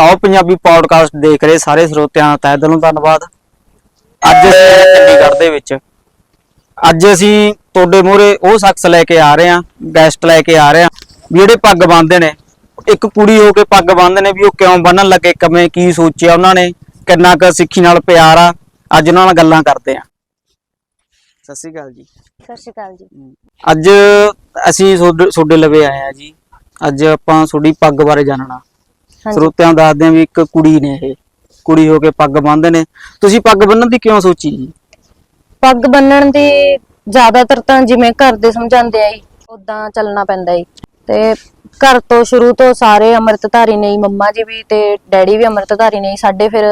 Top Punjabi podcast ਦੇਖ ਰਹੇ ਸਾਰੇ ਸਰੋਤਿਆਂ ਦਾ ਤਹਿ ਦਿਲੋਂ ਧੰਨਵਾਦ। ਅੱਜ ਅਸੀਂ ਚੰਡੀਗੜ੍ਹ ਦੇ ਵਿੱਚ। ਅੱਜ ਅਸੀਂ ਤੁਹਾਡੇ ਮੂਹਰੇ ਉਹ ਸ਼ਖਸ ਲੈ ਕੇ ਆ ਰਹੇ ਹਾਂ ਗੈਸਟ ਲੈ ਕੇ ਆ ਰਹੇ ਹਾਂ ਜਿਹੜੇ ਪੱਗ ਬੰਨਦੇ ਨੇ। ਇੱਕ ਕੁੜੀ ਹੋ ਕੇ ਪੱਗ ਬੰਨ੍ਹਦੇ ਨੇ ਵੀ ਉਹ ਕਿਉਂ ਬੰਨਣ ਲੱਗੇ ਕਿਵੇਂ ਕੀ ਸੋਚਿਆ ਉਹਨਾਂ ਨੇ ਕਿੰਨਾ ਕੁ ਸਿੱਖੀ ਨਾਲ ਪਿਆਰ ਆ। ਅੱਜ ਉਹਨਾਂ ਨਾਲ ਗੱਲਾਂ ਕਰਦੇ ਹਾਂ। ਸਤਿ ਸ਼੍ਰੀ ਅਕਾਲ ਜੀ। ਸਤਿ ਸ਼੍ਰੀ ਅਕਾਲ ਜੀ। ਅੱਜ ਅਸੀਂ ਤੁਹਾਡੇ ਤੁਹਾਡੇ ਲਵੇ ਆਏ ਆ ਜੀ। ਅੱਜ ਆਪਾਂ ਤੁਹਾਡੀ ਪੱਗ ਬਾਰੇ ਜਾਣਨਾ। ਸਰੋਤਿਆਂ ਨੂੰ ਦੱਸਦੇ ਆ ਵੀ ਇੱਕ ਕੁੜੀ ਨੇ ਇਹ। ਕੁੜੀ ਹੋ ਕੇ ਪੱਗ ਬੰਨ੍ਹਦੇ ਨੇ। ਤੁਸੀਂ ਪੱਗ ਬੰਨਣ ਦੀ ਕਿਉਂ ਸੋਚੀ ਜੀ? ਪੱਗ ਬੰਨਣ ਦੀ ਜ਼ਿਆਦਾਤਰ ਤਾਂ ਜਿਵੇਂ ਘਰ ਦੇ ਸਮਝਾਉਂਦੇ ਆ ਜੀ ਉਦਾਂ ਚੱਲਣਾ ਪੈਂਦਾ ਜੀ। ਤੇ ਘਰ ਤੋਂ ਸ਼ੁਰੂ ਤੋਂ ਸਾਰੇ ਅੰਮ੍ਰਿਤਧਾਰੀ ਨੇ ਜੀ ਮੰਮਾ ਜੀ ਵੀ ਤੇ ਡੈਡੀ ਵੀ ਅੰਮ੍ਰਿਤਧਾਰੀ ਨੇ ਜੀ ਸਾਡੇ ਫਿਰ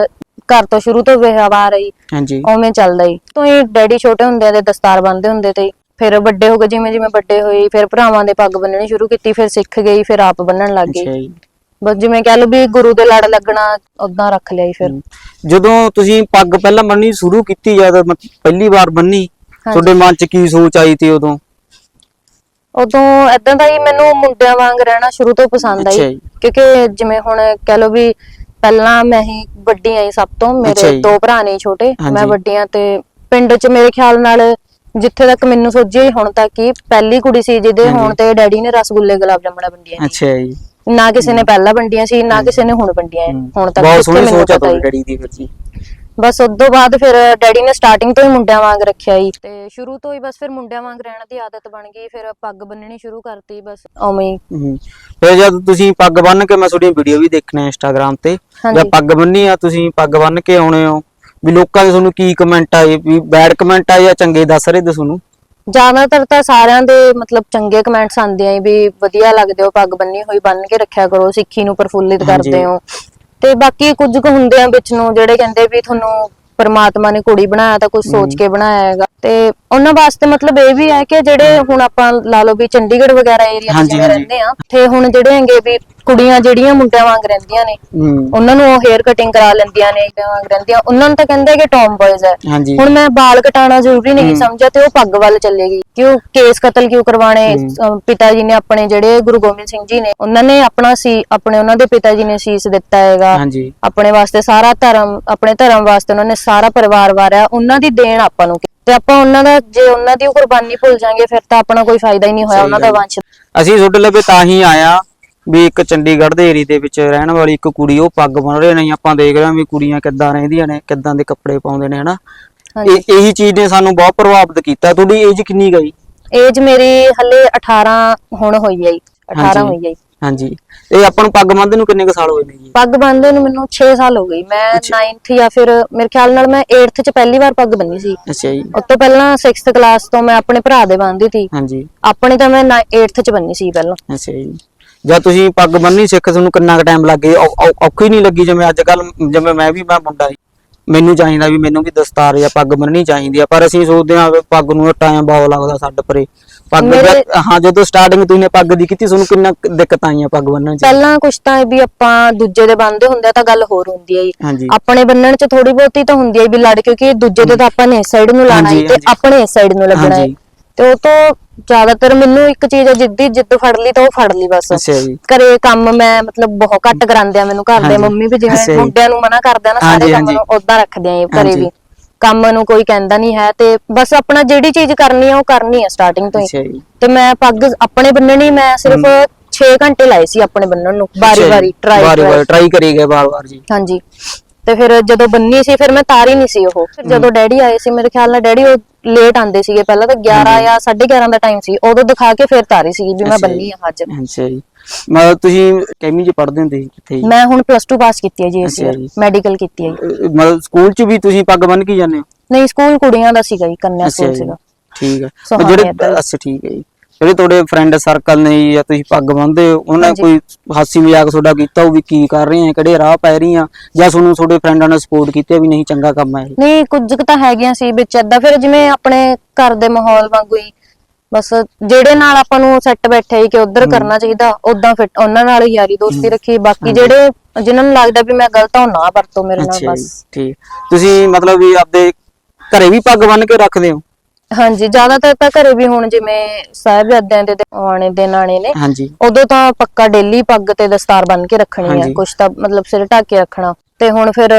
ਘਰ ਤੋਂ ਸ਼ੁਰੂ ਤੋਂ ਵਿਵਹਾਰ ਹੈ ਜੀ। ਹਾਂਜੀ। ਉਵੇਂ ਚੱਲਦਾ ਜੀ। ਤੋਂ ਹੀ ਡੈਡੀ ਛੋਟੇ ਹੁੰਦੇ ਦੇ ਦਸਤਾਰ ਬੰਨਦੇ ਹੁੰਦੇ ਤੇ ਜੀ। ਫਿਰ ਵੱਡੇ ਹੋ ਗਏ ਜਿਵੇਂ ਜਿਵੇਂ ਵੱਡੇ ਹੋਏ ਫਿਰ ਭਰਾਵਾਂ ਦੇ ਪੱਗ ਬੰਨਣੀ ਸ਼ੁਰੂ ਕੀਤੀ ਫਿਰ ਸਿੱਖ ਗਈ ਫਿਰ ਆਪ ਬੰਨਣ ਲੱਗ ਅੱਛਾ ਗਈ ਜੀ। ਬਸ ਜਿਵੇਂ ਕਹਿ ਲਓ ਵੀ ਗੁਰੂ ਦੇ ਲੜ ਲੱਗਣਾ ਉਦਾਂ ਰੱਖ ਲਿਆ ਜੀ ਫਿਰ ਜਦੋਂ ਤੁਸੀਂ ਪੱਗ ਪਹਿਲਾਂ ਬੰਨਣੀ ਸ਼ੁਰੂ ਕੀਤੀ ਜਦ ਪਹਿਲੀ ਵਾਰ ਬੰਨੀ ਤੁਹਾਡੇ ਮਨ 'ਚ ਕੀ ਸੋਚ ਆਈ ਤੇ ਉਦੋਂ ਉਦੋਂ ਏਦਾਂ ਦਾ ਹੀ ਮੈਨੂੰ ਮੁੰਡਿਆਂ ਵਾਂਗ ਰਹਿਣਾ ਸ਼ੁਰੂ ਤੋਂ ਪਸੰਦ ਅੱਛਾ ਆਈ ਜੀ। ਕਿਉਂਕਿ ਜਿਵੇਂ ਹੁਣ ਕਹਿ ਲਓ ਵੀ ਪਹਿਲਾਂ ਮੈਂ ਹੀ ਵੱਡੀ ਆਈ ਸਭ ਤੋਂ ਅੱਛਾ ਮੇਰੇ ਜੀ। ਦੋ ਭਰਾ ਨੇ ਛੋਟੇ ਮੈਂ ਹਾਂਜੀ। ਵੱਡੀ ਆ ਤੇ ਪਿੰਡ 'ਚ ਮੇਰੇ ਖਿਆਲ ਨਾਲ ਜਿੱਥੇ ਤੱਕ ਮੈਨੂੰ ਸੋਝੀ ਹੁਣ ਤੱਕ ਹੀ ਪਹਿਲੀ ਕੁੜੀ ਸੀ ਜਿਹਦੇ ਹਾਂਜੀ। ਹੁਣ ਤੇ ਡੈਡੀ ਨੇ ਰਸਗੁੱਲੇ ਗੁਲਾਬ ਜਾਮਣਾ ਵੰਡੀਆਂ ਨੇ ਅੱਛਾ ਜੀ ਨਾ ਕਿਸੇ ਨੇ ਪਹਿਲਾਂ ਵੰਡੀਆਂ ਸੀ ਨਾ ਕਿਸੇ ਨੇ ਹੁਣ ਵੰਡੀਆਂ ਹੈ। ਹੁਣ ਤੱਕ ਬਹੁਤ ਸੋਹਣੀ ਸੋਚ ਆ ਤੁਹਾਡੀ ਹੀ। ਡੈਡੀ ਦੀ ਫਿਰ ਜੀ ਬਸ ਉਸ ਤੋਂ ਬਾਅਦ ਫਿਰ ਡੈਡੀ ਨੇ ਸਟਾਰਟਿੰਗ ਤੋਂ ਹੀ ਮੁੰਡਿਆਂ ਵਾਂਗ ਰੱਖਿਆ ਜੀ ਤੇ ਸ਼ੁਰੂ ਤੋਂ ਹੀ ਬਸ ਫਿਰ ਮੁੰਡਿਆਂ ਵਾਂਗ ਰਹਿਣ ਦੀ ਆਦਤ ਬਣ ਗਈ ਫਿਰ ਪੱਗ ਬੰਨਣੀ ਸ਼ੁਰੂ ਕਰਤੀ ਬਸ ਉਵੇਂ ਹੀ ਹਮ। ਫਿਰ ਜਦ ਤੁਸੀਂ ਪੱਗ ਬੰਨ ਕੇ ਮੈਂ ਤੁਹਾਡੀ ਵੀਡੀਓ ਵੀ ਦੇਖਣਾ ਇੰਸਟਾਗ੍ਰam ਤੇ ਹਾਂਜੀ। ਜਦ ਪੱਗ ਬੰਨੀ ਆ ਤੁਸੀਂ ਪੱਗ ਬੰਨ ਕੇ ਆਉਣੇ ਹੋ ਵੀ ਲੋਕਾਂ ਦੇ ਤੁਹਾਨੂੰ ਕੀ ਕਮੈਂਟ ਆਏ ਵੀ ਬੈਡ ਕਮੈਂਟ ਆਏ ਜਾਂ ਚੰਗੇ ਦੱਸ ਰਹੇ ਤੇ ਤੁਹਾਨੂੰ ਜ਼ਿਆਦਾਤਰ ਤਾਂ ਸਾਰਿਆਂ ਦੇ ਮਤਲਬ ਚੰਗੇ ਕਮੈਂਟਸ ਆਉਂਦੇ ਆ ਵੀ ਵਧੀਆ ਲੱਗਦੇ ਹੋ ਪੱਗ ਬੰਨੀ ਹੋਈ ਬੰਨ ਕੇ ਰੱਖਿਆ ਕਰੋ ਸਿੱਖੀ ਨੂੰ ਪ੍ਰਫੁੱਲਿਤ। ਕਰਦੇ ਹੋ। ਤੇ ਬਾਕੀ ਕੁਝ ਕੁ ਹੁੰਦੇ ਆ ਵਿੱਚ ਨੂੰ ਜਿਹੜੇ ਕਹਿੰਦੇ ਵੀ ਤੁਹਾਨੂੰ ਪਰਮਾਤਮਾ ਨੇ ਕੁੜੀ ਬਣਾਇਆ ਤਾਂ ਕੁਝ ਸੋਚ ਕੇ ਬਣਾਇਆ ਹੈਗਾ। ਤੇ ਉਹਨਾਂ ਵਾਸਤੇ ਮਤਲਬ ਇਹ ਵੀ ਹੈ ਕਿ ਜਿਹੜੇ ਹੁਣ ਆਪਾਂ ਲਾ ਲਓ ਵੀ ਚੰਡੀਗੜ੍ਹ ਵਗੈਰਾ ਏਰੀਆ 'ਚ ਹਾਂਜੀ, ਜਿਵੇਂ ਹਾਂਜੀ। ਰਹਿੰਦੇ ਆ ਤੇ ਹੁਣ ਜਿਹੜੇ ਹੈਗੇ ਵੀ ਕੁੜੀਆਂ ਜਿਹੜੀਆਂ ਮੁੰਡਿਆਂ ਵਾਂਗ ਰਹਿੰਦੀਆਂ ਨੇ ਹੂੰ। ਉਹਨਾਂ ਨੂੰ ਉਹ ਹੇਅਰ ਕਟਿੰਗ ਕਰਾ ਲੈਂਦੀਆਂ ਨੇ ਮੁੰਡਿਆਂ ਵਾਂਗ ਰਹਿੰਦੀਆਂ। ਉਹਨਾਂ ਨੂੰ ਤਾਂ ਕਹਿੰਦੇ ਕਿ ਟੌਮ ਬॉयਜ਼ ਹੈ। ਹਾਂਜੀ। ਹੁਣ ਮੈਂ ਬਾਲ ਕਟਾਣਾ ਜ਼ਰੂਰੀ ਨਹੀਂ ਸਮਝਿਆ ਤੇ ਉਹ ਪੱਗ ਵੱਲ ਚੱਲੇਗੀ ਕਿਉਂ? ਕੇਸ ਕਤਲ ਕਿਉਂ ਕਰਵਾਣੇ ਅਹ ਪਿਤਾ ਜੀ ਨੇ ਆਪਣੇ ਜਿਹੜੇ ਗੁਰੂ ਗੋਬਿੰਦ ਸਿੰਘ ਜੀ ਨੇ ਉਹਨਾਂ ਨੇ ਆਪਣਾ ਸੀ ਆਪਣੇ ਉਹਨਾਂ ਦੇ ਪਿਤਾ ਜੀ ਨੇ ਸੀਸ ਦਿੱਤਾ ਹੈਗਾ। ਹਾਂਜੀ। ਆਪਣੇ ਵਾਸਤੇ ਸਾਰਾ ਧਰਮ ਆਪਣੇ ਧਰਮ ਵਾਸਤੇ ਉਹਨਾਂ ਨੇ ਸਾਰਾ ਪਰਿਵਾਰ ਵਾਰਿਆ। ਉਹਨਾਂ ਦੀ ਦੇਣ ਆਪਾਂ ਨੂੰ ਤੇ ਆਪਾਂ ਉਹਨਾਂ ਦਾ ਜੇ ਉਹਨਾਂ ਦੀ ਕੁਰਬਾਨੀ ਭੁੱਲ ਜਾਾਂਗੇ ਫਿਰ ਤਾਂ ਆਪਣਾ ਕੋਈ ਫਾਇਦਾ ਹੀ ਨਹੀਂ ਹੋਇਆ ਉਹਨਾਂ ਦਾ। ਵੰਸ਼ ਅਸੀਂ ਤੁਹਾਡੇ ਲਵੇ ਤਾਂ ਹੀ ਆਇਆ ਵੀ ਇੱਕ ਚੰਡੀਗੜ੍ਹ ਦੇ ਏਰੀਏ ਦੇ ਵਿੱਚ ਰਹਿਣ ਵਾਲੀ ਇੱਕ ਕੁੜੀ ਉਹ ਪੱਗ ਬੰਨ ਰਹੇ ਨੇ ਆਪਾਂ ਦੇਖ ਰਹੇ ਹਾਂ ਵੀ ਕੁੜੀਆਂ ਕਿੱਦਾਂ ਰਹਿੰਦੀਆਂ ਨੇ ਕਿੱਦਾਂ ਦੇ ਕੱਪੜੇ ਪਾਉਂਦੇ ਨੇ ਹਨਾ? ਹਾਂਜੀ। ਇਹ ਇਹੀ ਚੀਜ਼ ਨੇ ਸਾਨੂੰ ਬਹੁਤ ਪ੍ਰਭਾਵਿਤ ਕੀਤਾ। ਤੁਹਾਡੀ ਏਜ ਕਿੰਨੀ ਗਈ ਏਜ ਮੇਰੀ ਹੱਲੇ 18 ਹੁਣ ਹੋਈ ਹੈ ਜੀ 18 ਹਾਂਜੀ। ਹੋਈ ਹੈ ਜੀ। ਹਾਂਜੀ। ਇਹ ਆਪਾਂ ਨੂੰ ਪੱਗ ਬੰਨ੍ਹਦੇ ਨੂੰ ਕਿੰਨੇ ਕੁ ਸਾਲ ਹੋਏ ਨੇ ਜੀ? ਪੱਗ ਬੰਨ੍ਹਦੇ ਨੂੰ ਮੈਨੂੰ 6 ਸਾਲ ਹੋ ਗਈ ਮੈਂ 9th ਜਾਂ ਫਿਰ ਮੇਰੇ ਖਿਆਲ ਨਾਲ ਮੈਂ 8th ਚ ਪਹਿਲੀ ਵਾਰ ਪੱਗ ਬੰਨੀ ਸੀ। ਅੱਛਾ ਜੀ। ਉਸ ਤੋਂ ਪਹਿਲਾਂ 6th ਕਲਾਸ ਤੋਂ ਮੈਂ ਆਪਣੇ ਭਰਾ ਦੇ ਬੰਨ੍ਹਦੀ ਸੀ। ਹਾਂਜੀ। ਆਪਣੇ ਤਾਂ ਮੈਂ 8th ਚ ਬੰਨੀ ਸੀ ਪਹਿਲਾਂ। ਅੱਛਾ ਜੀ। ਜਦ ਤੁਸੀਂ ਪੱਗ ਬੰਨ੍ਹਣੀ ਸਿੱਖ ਤੁਹਾਨੂੰ ਕਿੰਨਾ ਕੁ ਟਾਈਮ ਲੱਗ ਔਖੀ ਨਹੀਂ ਲੱਗੀ ਜਿਵੇਂ ਅੱਜ ਕੱਲ ਜਿਵੇਂ ਮੈਂ ਵੀ ਮੈਂ ਮੁੰਡਾ ਮੈਨੂੰ ਚਾਹੀਦਾ ਵੀ ਮੈਨੂੰ ਵੀ ਦਸਤਾਰ ਜਾਂ ਪੱਗ ਬੰਨਣੀ ਚਾਹੀਦੀ ਆ ਪਰ ਅਸੀਂ ਸੋਚਦੇ ਵੀ ਪੱਗ ਨੂੰ ਟਾਈਮ ਬਹੁਤ ਲੱਗਦਾ ਛੱਡ ਪਰੇ। ਪੱਗ ਮੇਰੇ- ਹਾਂ ਜਦੋਂ ਸਟਾਰਟਿੰਗ ਤੁਸੀਂ ਨੇ ਪੱਗ ਦੀ ਕੀਤੀ ਤੁਹਾਨੂੰ ਕਿੰਨਾ ਕੁ ਦਿੱਕਤ ਆਈਆਂ ਪੱਗ ਬੰਨਣ ਚ? ਪਹਿਲਾਂ ਕੁਛ ਤਾਂ ਇਹ ਵੀ ਆਪਾਂ ਦੂਜੇ ਦੇ ਬੰਨਦੇ ਹੁੰਦੇ ਆ ਤਾਂ ਗੱਲ ਹੋਰ ਹੁੰਦੀ ਹੈ ਜੀ। ਹਾਂਜੀ। ਆਪਣੇ ਬੰਨਣ ਚ ਥੋੜੀ ਬਹੁਤੀ ਤਾਂ ਹੁੰਦੀ ਹੈ ਵੀ ਲੜ ਕਿਉਂਕਿ ਦੂਜੇ ਦੇ ਤਾਂ ਆਪਾਂ ਨੇ ਸਾਈਡ ਨੂੰ ਲਾਣਾ ਹਾਂਜੀ, ਤੇ ਹਾਂਜੀ। ਆਪਣੇ ਸਾਈਡ ਨੂੰ ਲੱਗਣਾ ਹੈ। ਹਾਂਜੀ। ਤੇ ਉਹ ਤੋਂ ਜ਼ਿਆਦਾਤਰ ਮੈਨੂੰ ਇੱਕ ਚੀਜ਼ ਜਿੱਦੀ ਜਿੱਦ ਫੜ ਲਈ ਤਾਂ ਉਹ ਫੜ ਲਈ ਬਸ। ਅੱਛਾ ਜੀ। ਘਰੇ ਕੰਮ ਮੈਂ ਮਤਲਬ ਬਹੁਤ ਘੱਟ ਕਰਾਉਂਦੇ ਆ ਮੈਨੂੰ ਘਰ ਦੇ ਹਾਂਜੀ। ਮੰਮੀ ਵੀ ਅੱਛਾ ਜਿਵੇਂ ਜੀ। ਮੁੰਡਿਆਂ ਨੂੰ ਮਨਾ ਕਰਦੇ ਆ ਨਾ ਹਾਂਜੀ, ਸਾਰੇ ਕੰਮ ਹਾਂਜੀ। ਨੂੰ ਉਦਾਂ ਰੱਖਦੇ ਆ ਘਰੇ ਹਾਂਜੀ। ਵੀ। ਕੰਮ ਨੂੰ ਕੋਈ ਕਹਿੰਦਾ ਨਹੀਂ ਹੈ ਤੇ ਬਸ ਆਪਣਾ ਜਿਹੜੀ ਚੀਜ਼ ਕਰਨੀ ਆ ਉਹ ਕਰਨੀ ਆ ਸਟਾਰਟਿੰਗ ਤੋਂ ਹੀ। ਜੀ। ਤੇ ਮੈਂ ਪੱਗ ਆਪਣੇ ਬੰਨਣੀ ਮੈਂ ਸਿਰਫ 6 ਘੰਟੇ ਲਾਏ ਸੀ ਆਪਣੇ ਬੰਨਣ ਨੂੰ ਬਾਰੀ ਬਾਰੀ ਟਰਾਈ ਵਾਰੀ ਟਰਾਈ ਕਰੀ ਗਏ ਬਾਰ ਬਾਰ ਜੀ। ਹਾਂਜੀ। ਤੇ ਫਿਰ ਜਦੋਂ ਬੰਨੀ ਸੀ ਫਿਰ ਮੈਂ ਤਾਰੀ ਨਹੀਂ ਸੀ ਉਹ। ਫਿਰ ਜਦੋਂ ਡੈਡੀ ਆਏ ਸੀ ਮੇਰੇ ਖਿਆਲ ਨਾਲ ਡੈਡੀ ਉਹ ਲੇਟ ਆਂਦੇ ਸੀਗੇ ਪਹਿਲਾਂ ਤਾਂ 11 ਜਾਂ 11:30 ਦਾ ਟਾਈਮ ਸੀ ਉਦੋਂ ਦਿਖਾ ਕੇ ਫਿਰ ਤਾਰੀ ਸੀਗੀ ਵੀ ਮੈਂ ਅੱਛਾ ਜੀ। ਬੰਨੀ ਆ ਅੱਜ। ਅੱਛਾ ਜੀ। ਮਤਲਬ ਤੁਸੀਂ ਕੈਮੀ ਚ ਪੜ੍ਹਦੇ ਹੁੰਦੇ ਸੀ ਕਿੱਥੇ ਜੀ? ਮੈਂ ਹੁਣ ਪਲੱਸ 2 ਪਾਸ ਕੀਤੀ ਹੈ ਜੀ ਇਸ ਅੱਛਾ ਜੀ। ਮੈਡੀਕਲ ਕੀਤੀ ਹੈ ਜੀ। ਅਹ ਮਤਲਬ ਸਕੂਲ ਚ ਵੀ ਤੁਸੀਂ ਪੱਗ ਬੰਨ ਕੇ ਜਾਂਦੇ ਹੋ? ਨਹੀਂ ਸਕੂਲ ਕੁੜੀਆਂ ਦਾ ਸੀਗਾ ਜੀ ਕੰਨਿਆ ਸਕੂਲ ਜੀ। ਸੀਗਾ। ਠੀਕ ਹੈ। ਜਿਹੜੇ। ਅੱਛਾ ਠੀਕ ਹੈ ਜੀ। ਜਿਹੜੇ ਤੁਹਾਡੇ ਫਰੈਂਡ ਸਰਕਲ ਨੇ ਜੀ, ਤੁਸੀਂ ਪੱਗ ਬੰਨਦੇ ਹੋ ਉਹਨਾਂ ਹਾਂਜੀ। ਕੋਈ ਹਾਸੀ ਮਜ਼ਾਕ ਤੁਹਾਡਾ ਕੀਤਾ ਹੋ ਵੀ ਕੀ ਕਰ ਰਹੇ ਆ ਕਿਹੜੇ ਰਾਹ ਪੈ ਰਹੀਆਂ ਜਾਂ ਤੁਹਾਨੂੰ ਤੁਹਾਡੇ ਫਰੈਂਡਾਂ ਨੇ ਸਪੋਰਟ ਕੀਤੀ ਵੀ ਨਹੀਂ ਚੰਗਾ ਕੰਮ ਹੈ ਇਹ? ਨਹੀਂ ਕੁਝ ਕੁ ਤਾਂ ਹੈਗੀਆਂ ਸੀ ਵਿੱਚ ਏਦਾਂ ਫਿਰ ਜਿਵੇਂ ਆਪਣੇ ਘਰ ਦੇ ਮਾਹੌਲ ਵਾਂਗੂ ਹੀ ਬਸ ਜਿਹੜੇ ਨਾਲ ਆਪਾਂ ਨੂੰ ਸੈੱਟ ਬੈਠੇ ਸੀ ਕਿ ਉਧਰ ਕਰਨਾ ਚਾਹੀਦਾ ਉਦਾਂ ਫਿਰ ਉਹਨਾਂ ਨਾਲ ਹੀ ਯਾਰੀ ਦੋਸਤੀ ਰੱਖੀ ਬਾਕੀ ਜਿਹੜੇ ਜਿਨ੍ਹਾਂ ਨੂੰ ਲੱਗਦਾ ਵੀ ਮੈਂ ਗਲਤ ਹਾਂ ਉਹ ਨਾ ਵਰਤੋ ਮੇਰੇ ਨਾਲ ਬਸ। ਠੀਕ। ਤੁਸੀਂ ਮਤਲਬ ਵੀ ਆਪਦੇ ਘਰੇ ਵੀ ਪੱਗ ਬੰਨ ਕੇ ਰੱਖਦੇ ਹੋ? ਹਾਂਜੀ ਜ਼ਿਆਦਾਤਰ ਤਾਂ ਘਰੇ ਵੀ ਹੁਣ ਜਿਵੇਂ ਸਾਹਿਬਜ਼ਾਦਿਆਂ ਦੇ ਤੇ ਆਣੇ ਦਿਨ ਆਣੇ ਨੇ ਹਾਂਜੀ ਉਦੋਂ ਤਾਂ ਪੱਕਾ ਡੇਲੀ ਪੱਗ ਤੇ ਦਸਤਾਰ ਬੰਨ ਕੇ ਰੱਖਣੀ ਹੈ ਹਾਂਜੀ। ਕੁਛ ਤਾਂ ਮਤਲਬ ਸਿਰ ਢੱਕ ਕੇ ਰੱਖਣਾ ਤੇ ਹੁਣ ਫਿਰ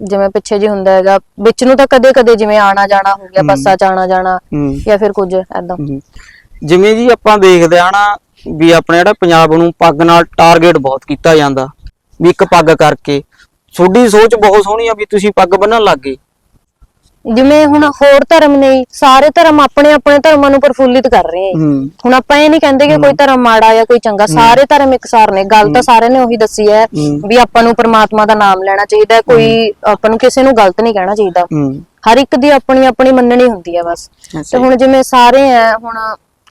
ਜਿਵੇਂ ਪਿੱਛੇ ਜੀ ਹੁੰਦਾ ਹੈਗਾ ਵਿੱਚ ਨੂੰ ਤਾਂ ਕਦੇ ਕਦੇ ਜਿਵੇਂ ਆਣਾ ਜਾਣਾ ਹੋ ਗਿਆ ਹਮ। ਬੱਸਾਂ 'ਚ ਆਣਾ ਜਾਣਾ ਹੂੰ ਜਾਂ ਫਿਰ ਕੁਝ ਐਦਾਂ ਹਮ। ਜਿਵੇਂ ਜੀ ਆਪਾਂ ਦੇਖਦੇ ਆ ਨਾ ਵੀ ਆਪਣੇ ਜਿਹੜਾ ਪੰਜਾਬ ਨੂੰ ਪੱਗ ਨਾਲ ਟਾਰਗੇਟ ਬਹੁਤ ਕੀਤਾ ਜਾਂਦਾ ਵੀ ਇੱਕ ਪੱਗ ਕਰਕੇ ਤੁਹਾਡੀ ਸੋਚ ਬਹੁਤ ਸੋਹਣੀ ਆ ਵੀ ਤੁਸੀਂ ਪੱਗ ਬੰਨਣ ਲੱਗ ਗਏ ਜਿਵੇਂ ਹੁਣ ਹੋਰ ਧਰਮ ਨੇ ਸਾਰੇ ਧਰਮ ਆਪਣੇ ਆਪਣੇ ਧਰਮਾਂ ਨੂੰ ਪ੍ਰਫੁੱਲਿਤ ਕਰ ਰਹੇ ਹੂੰ। ਹੁਣ ਆਪਾਂ ਇਹ ਨਹੀਂ ਕਹਿੰਦੇ ਕਿ ਕੋਈ ਧਰਮ ਮਾੜਾ ਜਾਂ ਕੋਈ ਚੰਗਾ ਸਾਰੇ ਧਰਮ ਇੱਕਸਾਰ ਨੇ। ਗੱਲ ਤਾਂ ਸਾਰਿਆਂ ਨੇ ਉਹੀ ਦੱਸੀ ਹੈ। ਵੀ ਆਪਾਂ ਨੂੰ ਪ੍ਰਮਾਤਮਾ ਦਾ ਨਾਮ ਲੈਣਾ ਚਾਹੀਦਾ ਹੈ ਕੋਈ ਆਪਾਂ ਨੂੰ ਕਿਸੇ ਨੂੰ ਗਲਤ ਨਹੀਂ ਕਹਿਣਾ ਚਾਹੀਦਾ। ਹਰ ਇੱਕ ਦੀ ਆਪਣੀ ਆਪਣੀ ਮੰਨਣੀ ਹੁੰਦੀ ਹੈ ਬਸ। ਤੇ ਹੁਣ ਜਿਵੇਂ ਸਾਰੇ ਆ ਹੁਣ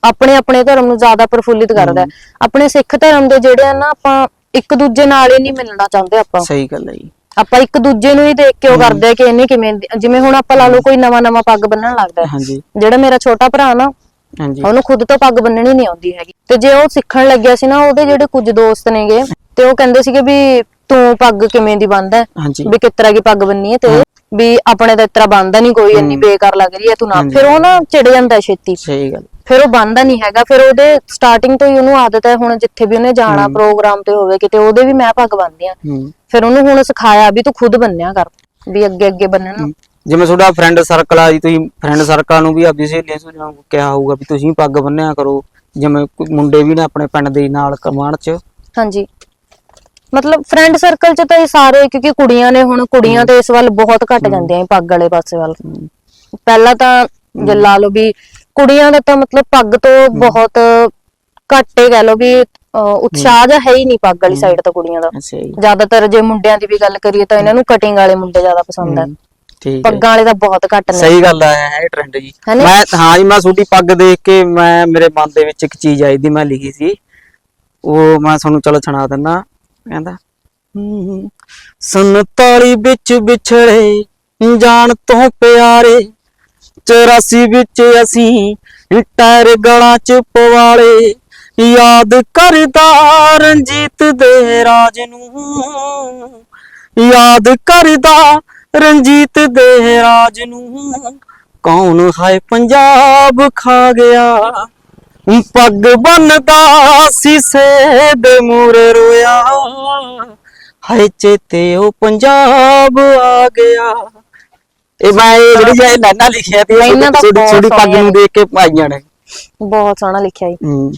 ਆਪਣੇ ਆਪਣੇ ਧਰਮ ਨੂੰ ਜ਼ਿਆਦਾ ਪ੍ਰਫੁੱਲਿਤ ਕਰਦਾ। ਆਪਣੇ ਸਿੱਖ ਧਰਮ ਦੇ ਜਿਹੜੇ ਆ ਨਾ ਆਪਾਂ ਇੱਕ ਦੂਜੇ ਨਾਲ ਹੀ ਨਹੀਂ ਮਿਲਣਾ ਚਾਹੁੰਦੇ ਆਪਾਂ। ਸਹੀ ਗੱਲ ਹੈ ਜੀ। ਆਪਾਂ ਇੱਕ ਦੂਜੇ ਨੂੰ ਹੀ ਦੇਖ ਕੇ ਉਹ ਕਰਦੇ ਆ ਕਿ ਇਹਨੇ ਕਿਵੇਂ ਦੀ- ਜਿਵੇਂ ਹੁਣ ਆਪਾਂ ਲਾ ਲਓ ਕੋਈ ਨਵਾਂ ਨਵਾਂ ਪੱਗ ਬੰਨਣ ਲੱਗਦਾ ਹੈ। ਹਾਂਜੀ। ਜਿਹੜਾ ਮੇਰਾ ਛੋਟਾ ਭਰਾ ਨਾ ਹਾਂਜੀ। ਉਹਨੂੰ ਖੁਦ ਤੋਂ ਪੱਗ ਬੰਨਣੀ ਨਹੀਂ ਆਉਂਦੀ ਹੈਗੀ। ਤੇ ਜੇ ਉਹ ਸਿੱਖਣ ਲੱਗਿਆ ਸੀ ਨਾ ਉਹਦੇ ਜਿਹੜੇ ਕੁਝ ਦੋਸਤ ਨੇਗੇ ਤੇ ਉਹ ਕਹਿੰਦੇ ਸੀਗੇ ਵੀ ਤੂੰ ਪੱਗ ਕਿਵੇਂ ਦੀ ਬੰਨਦਾ ਹੈ? ਹਾਂਜੀ। ਵੀ ਕਿਸ ਤਰ੍ਹਾਂ ਦੀ ਪੱਗ ਬੰਨੀ ਹੈ ਤੇ ਵੀ ਆਪਣੇ ਤਾਂ ਇਤਰਾ ਬੰਨਦਾ ਨਹੀਂ ਕੋਈ ਇੰਨੀ ਬੇਕਾਰ ਲੱਗ ਰਹੀ ਹੈ ਤੂੰ ਨਾ। ਹਾਂਜੀ। ਫਿਰ ਉਹ ਨਾ ਚਿੜ ਜਾਂਦਾ ਛੇਤੀ। ਸਹੀ ਗੱਲ। ਫਿਰ ਉਹ ਬੰਨਦਾ ਨਹੀਂ ਹੈਗਾ ਫਿਰ ਉਹਦੇ ਸਟਾਰਟਿੰਗ ਤੋਂ ਹੀ ਉਹਨੂੰ ਆਦਤ ਹੈ ਹੁਣ ਜਿੱਥੇ ਵੀ ਉਹਨੇ ਜਾਣਾ ਪ੍ਰੋਗਰਾਮ ਤੇ ਹੋਵੇ ਕਿਤੇ ਉਹਦੇ ਵੀ ਮੈਂ ਪੱਗ ਬੰਨਦੀ ਆ ਹੂੰ। ਫਿਰ ਉਹਨੂੰ ਹੁਣ ਸਿਖਾਇਆ ਵੀ ਤੂੰ ਖੁਦ ਬੰਨਿਆ ਕਰ ਵੀ ਅੱਗੇ ਅੱਗੇ ਬੰਨਣਾ। ਜਿਵੇਂ ਤੁਹਾਡਾ ਫਰੈਂਡ ਸਰਕਲ ਆ ਜੀ ਤੁਸੀਂ ਫਰੈਂਡ ਸਰਕਲ ਨੂੰ ਵੀ ਆਪਦੀ ਸਹੇਲੀਆਂ ਨੂੰ ਕਿਹਾ ਹੋਊਗਾ ਵੀ ਤੁਸੀਂ ਪੱਗ ਬੰਨਿਆ ਕਰੋ। ਜਿਵੇਂ ਕੋਈ ਮੁੰਡੇ ਵੀ ਨੇ ਆਪਣੇ ਪਿੰਡ ਦੇ ਨਾਲ ਕਮਾਣ ਚ। ਹਾਂਜੀ। ਮਤਲਬ ਫਰੈਂਡ ਸਰਕਲ ਚ ਤਾਂ ਇਹ ਸਾਰੇ ਕਿਉਂਕਿ ਕੁੜੀਆਂ ਨੇ ਹੁਣ ਕੁੜੀਆਂ ਤੇ ਇਸ ਵੱਲ ਬਹੁਤ ਘੱਟ ਜਾਂਦੀਆਂ ਇਹ ਪੱਗ ਵਾਲੇ ਪਾਸੇ ਵੱਲ। ਪਹਿਲਾਂ ਤਾਂ ਜੇ ਲਾ ਲਓ ਵੀ ਕੁੜੀਆਂ ਦਾ ਤਾਂ ਮਤਲਬ ਪੱਗ ਤੋਂ ਬਹੁਤ ਘੱਟ ਹੀ ਕਹਿ ਲਓ ਵੀ ਅਹ, ਉਤਸ਼ਾਹ ਜਿਹਾ ਹੈ ਹੀ ਨਹੀਂ ਪੱਗ ਵਾਲੀ ਸਾਈਡ ਤੋਂ ਕੁੜੀਆਂ ਦਾ। ਅੱਛਾ ਜੀ। ਜ਼ਿਆਦਾਤਰ ਜੇ ਮੁੰਡਿਆਂ ਦੀ ਵੀ ਗੱਲ ਕਰੀਏ ਤਾਂ ਇਹਨਾਂ ਨੂੰ ਕਟਿੰਗ ਵਾਲੇ ਮੁੰਡੇ ਜ਼ਿਆਦਾ ਪਸੰਦ ਠੀਕ ਹੈ। ਪੱਗਾਂ ਵਾਲੇ ਤਾਂ ਬਹੁਤ ਘੱਟ ਨੇ। ਸਹੀ ਗੱਲ ਆ ਇਹ ਟ੍ਰੈਂਡ ਜੀ। ਹੈਨੀ? ਮੈਂ ਹਾਂ ਜੀ ਮੈਂ ਤੁਹਾਡੀ ਪੱਗ ਦੇਖ ਕੇ ਮੈਂ ਮੇਰੇ ਮਨ ਦੇ ਵਿੱਚ ਇੱਕ ਚੀਜ਼ ਆਈ ਦੀ ਮੈਂ ਲਿਖੀ ਸੀ। ਉਹ ਮੈਂ ਤੁਹਾਨੂੰ ਚਲੋ ਸੁਣਾ ਦਿੰਦਾ ਕਹਿੰਦਾ ਹੂੰ, ਸੰਤਾਲੀ ਵਿੱਚ ਵਿਛੜੇ ਜਾਣ ਤੋਂ ਪਿਆਰੇ 84 ਵਿੱਚ ਅਸੀਂ ਟਾਇਰ ਗਲਾਂ ਚ ਪਵਾਲੇ। ਯਾਦ ਕਰਦਾ ਰਣਜੀਤ ਦੇ ਰਾਜ ਨੂੰ। ਯਾਦ ਕਰਦਾ ਰਣਜੀਤ ਦੇ ਰਾਜ ਨੂੰ। ਕੌਣ ਹੈ ਪੰਜਾਬ ਖਾ ਗਿਆ? ਪੱਗ ਬੰਨਦਾ ਸੀਸੇ ਦੇ ਮੂਰੇ ਰੋਇਆ। ਹਾਏ ਚੇਤੇ ਉਹ ਪੰਜਾਬ ਆ ਗਿਆ। ਇਹ ਮੈਂ ਇਹ ਜਿਹੜੀ ਜੇ ਲਾਈਨਾਂ ਲਿਖਿਆ ਤੇ ਤਾਂ ਛੋਟੀ ਛੋਟੀ ਪੱਗ ਨੂੰ ਦੇਖ ਕੇ ਪਾਈਆਂ ਨੇ। ਬਹੁਤ ਸੋਹਣਾ ਲਿਖਿਆ ਜੀ।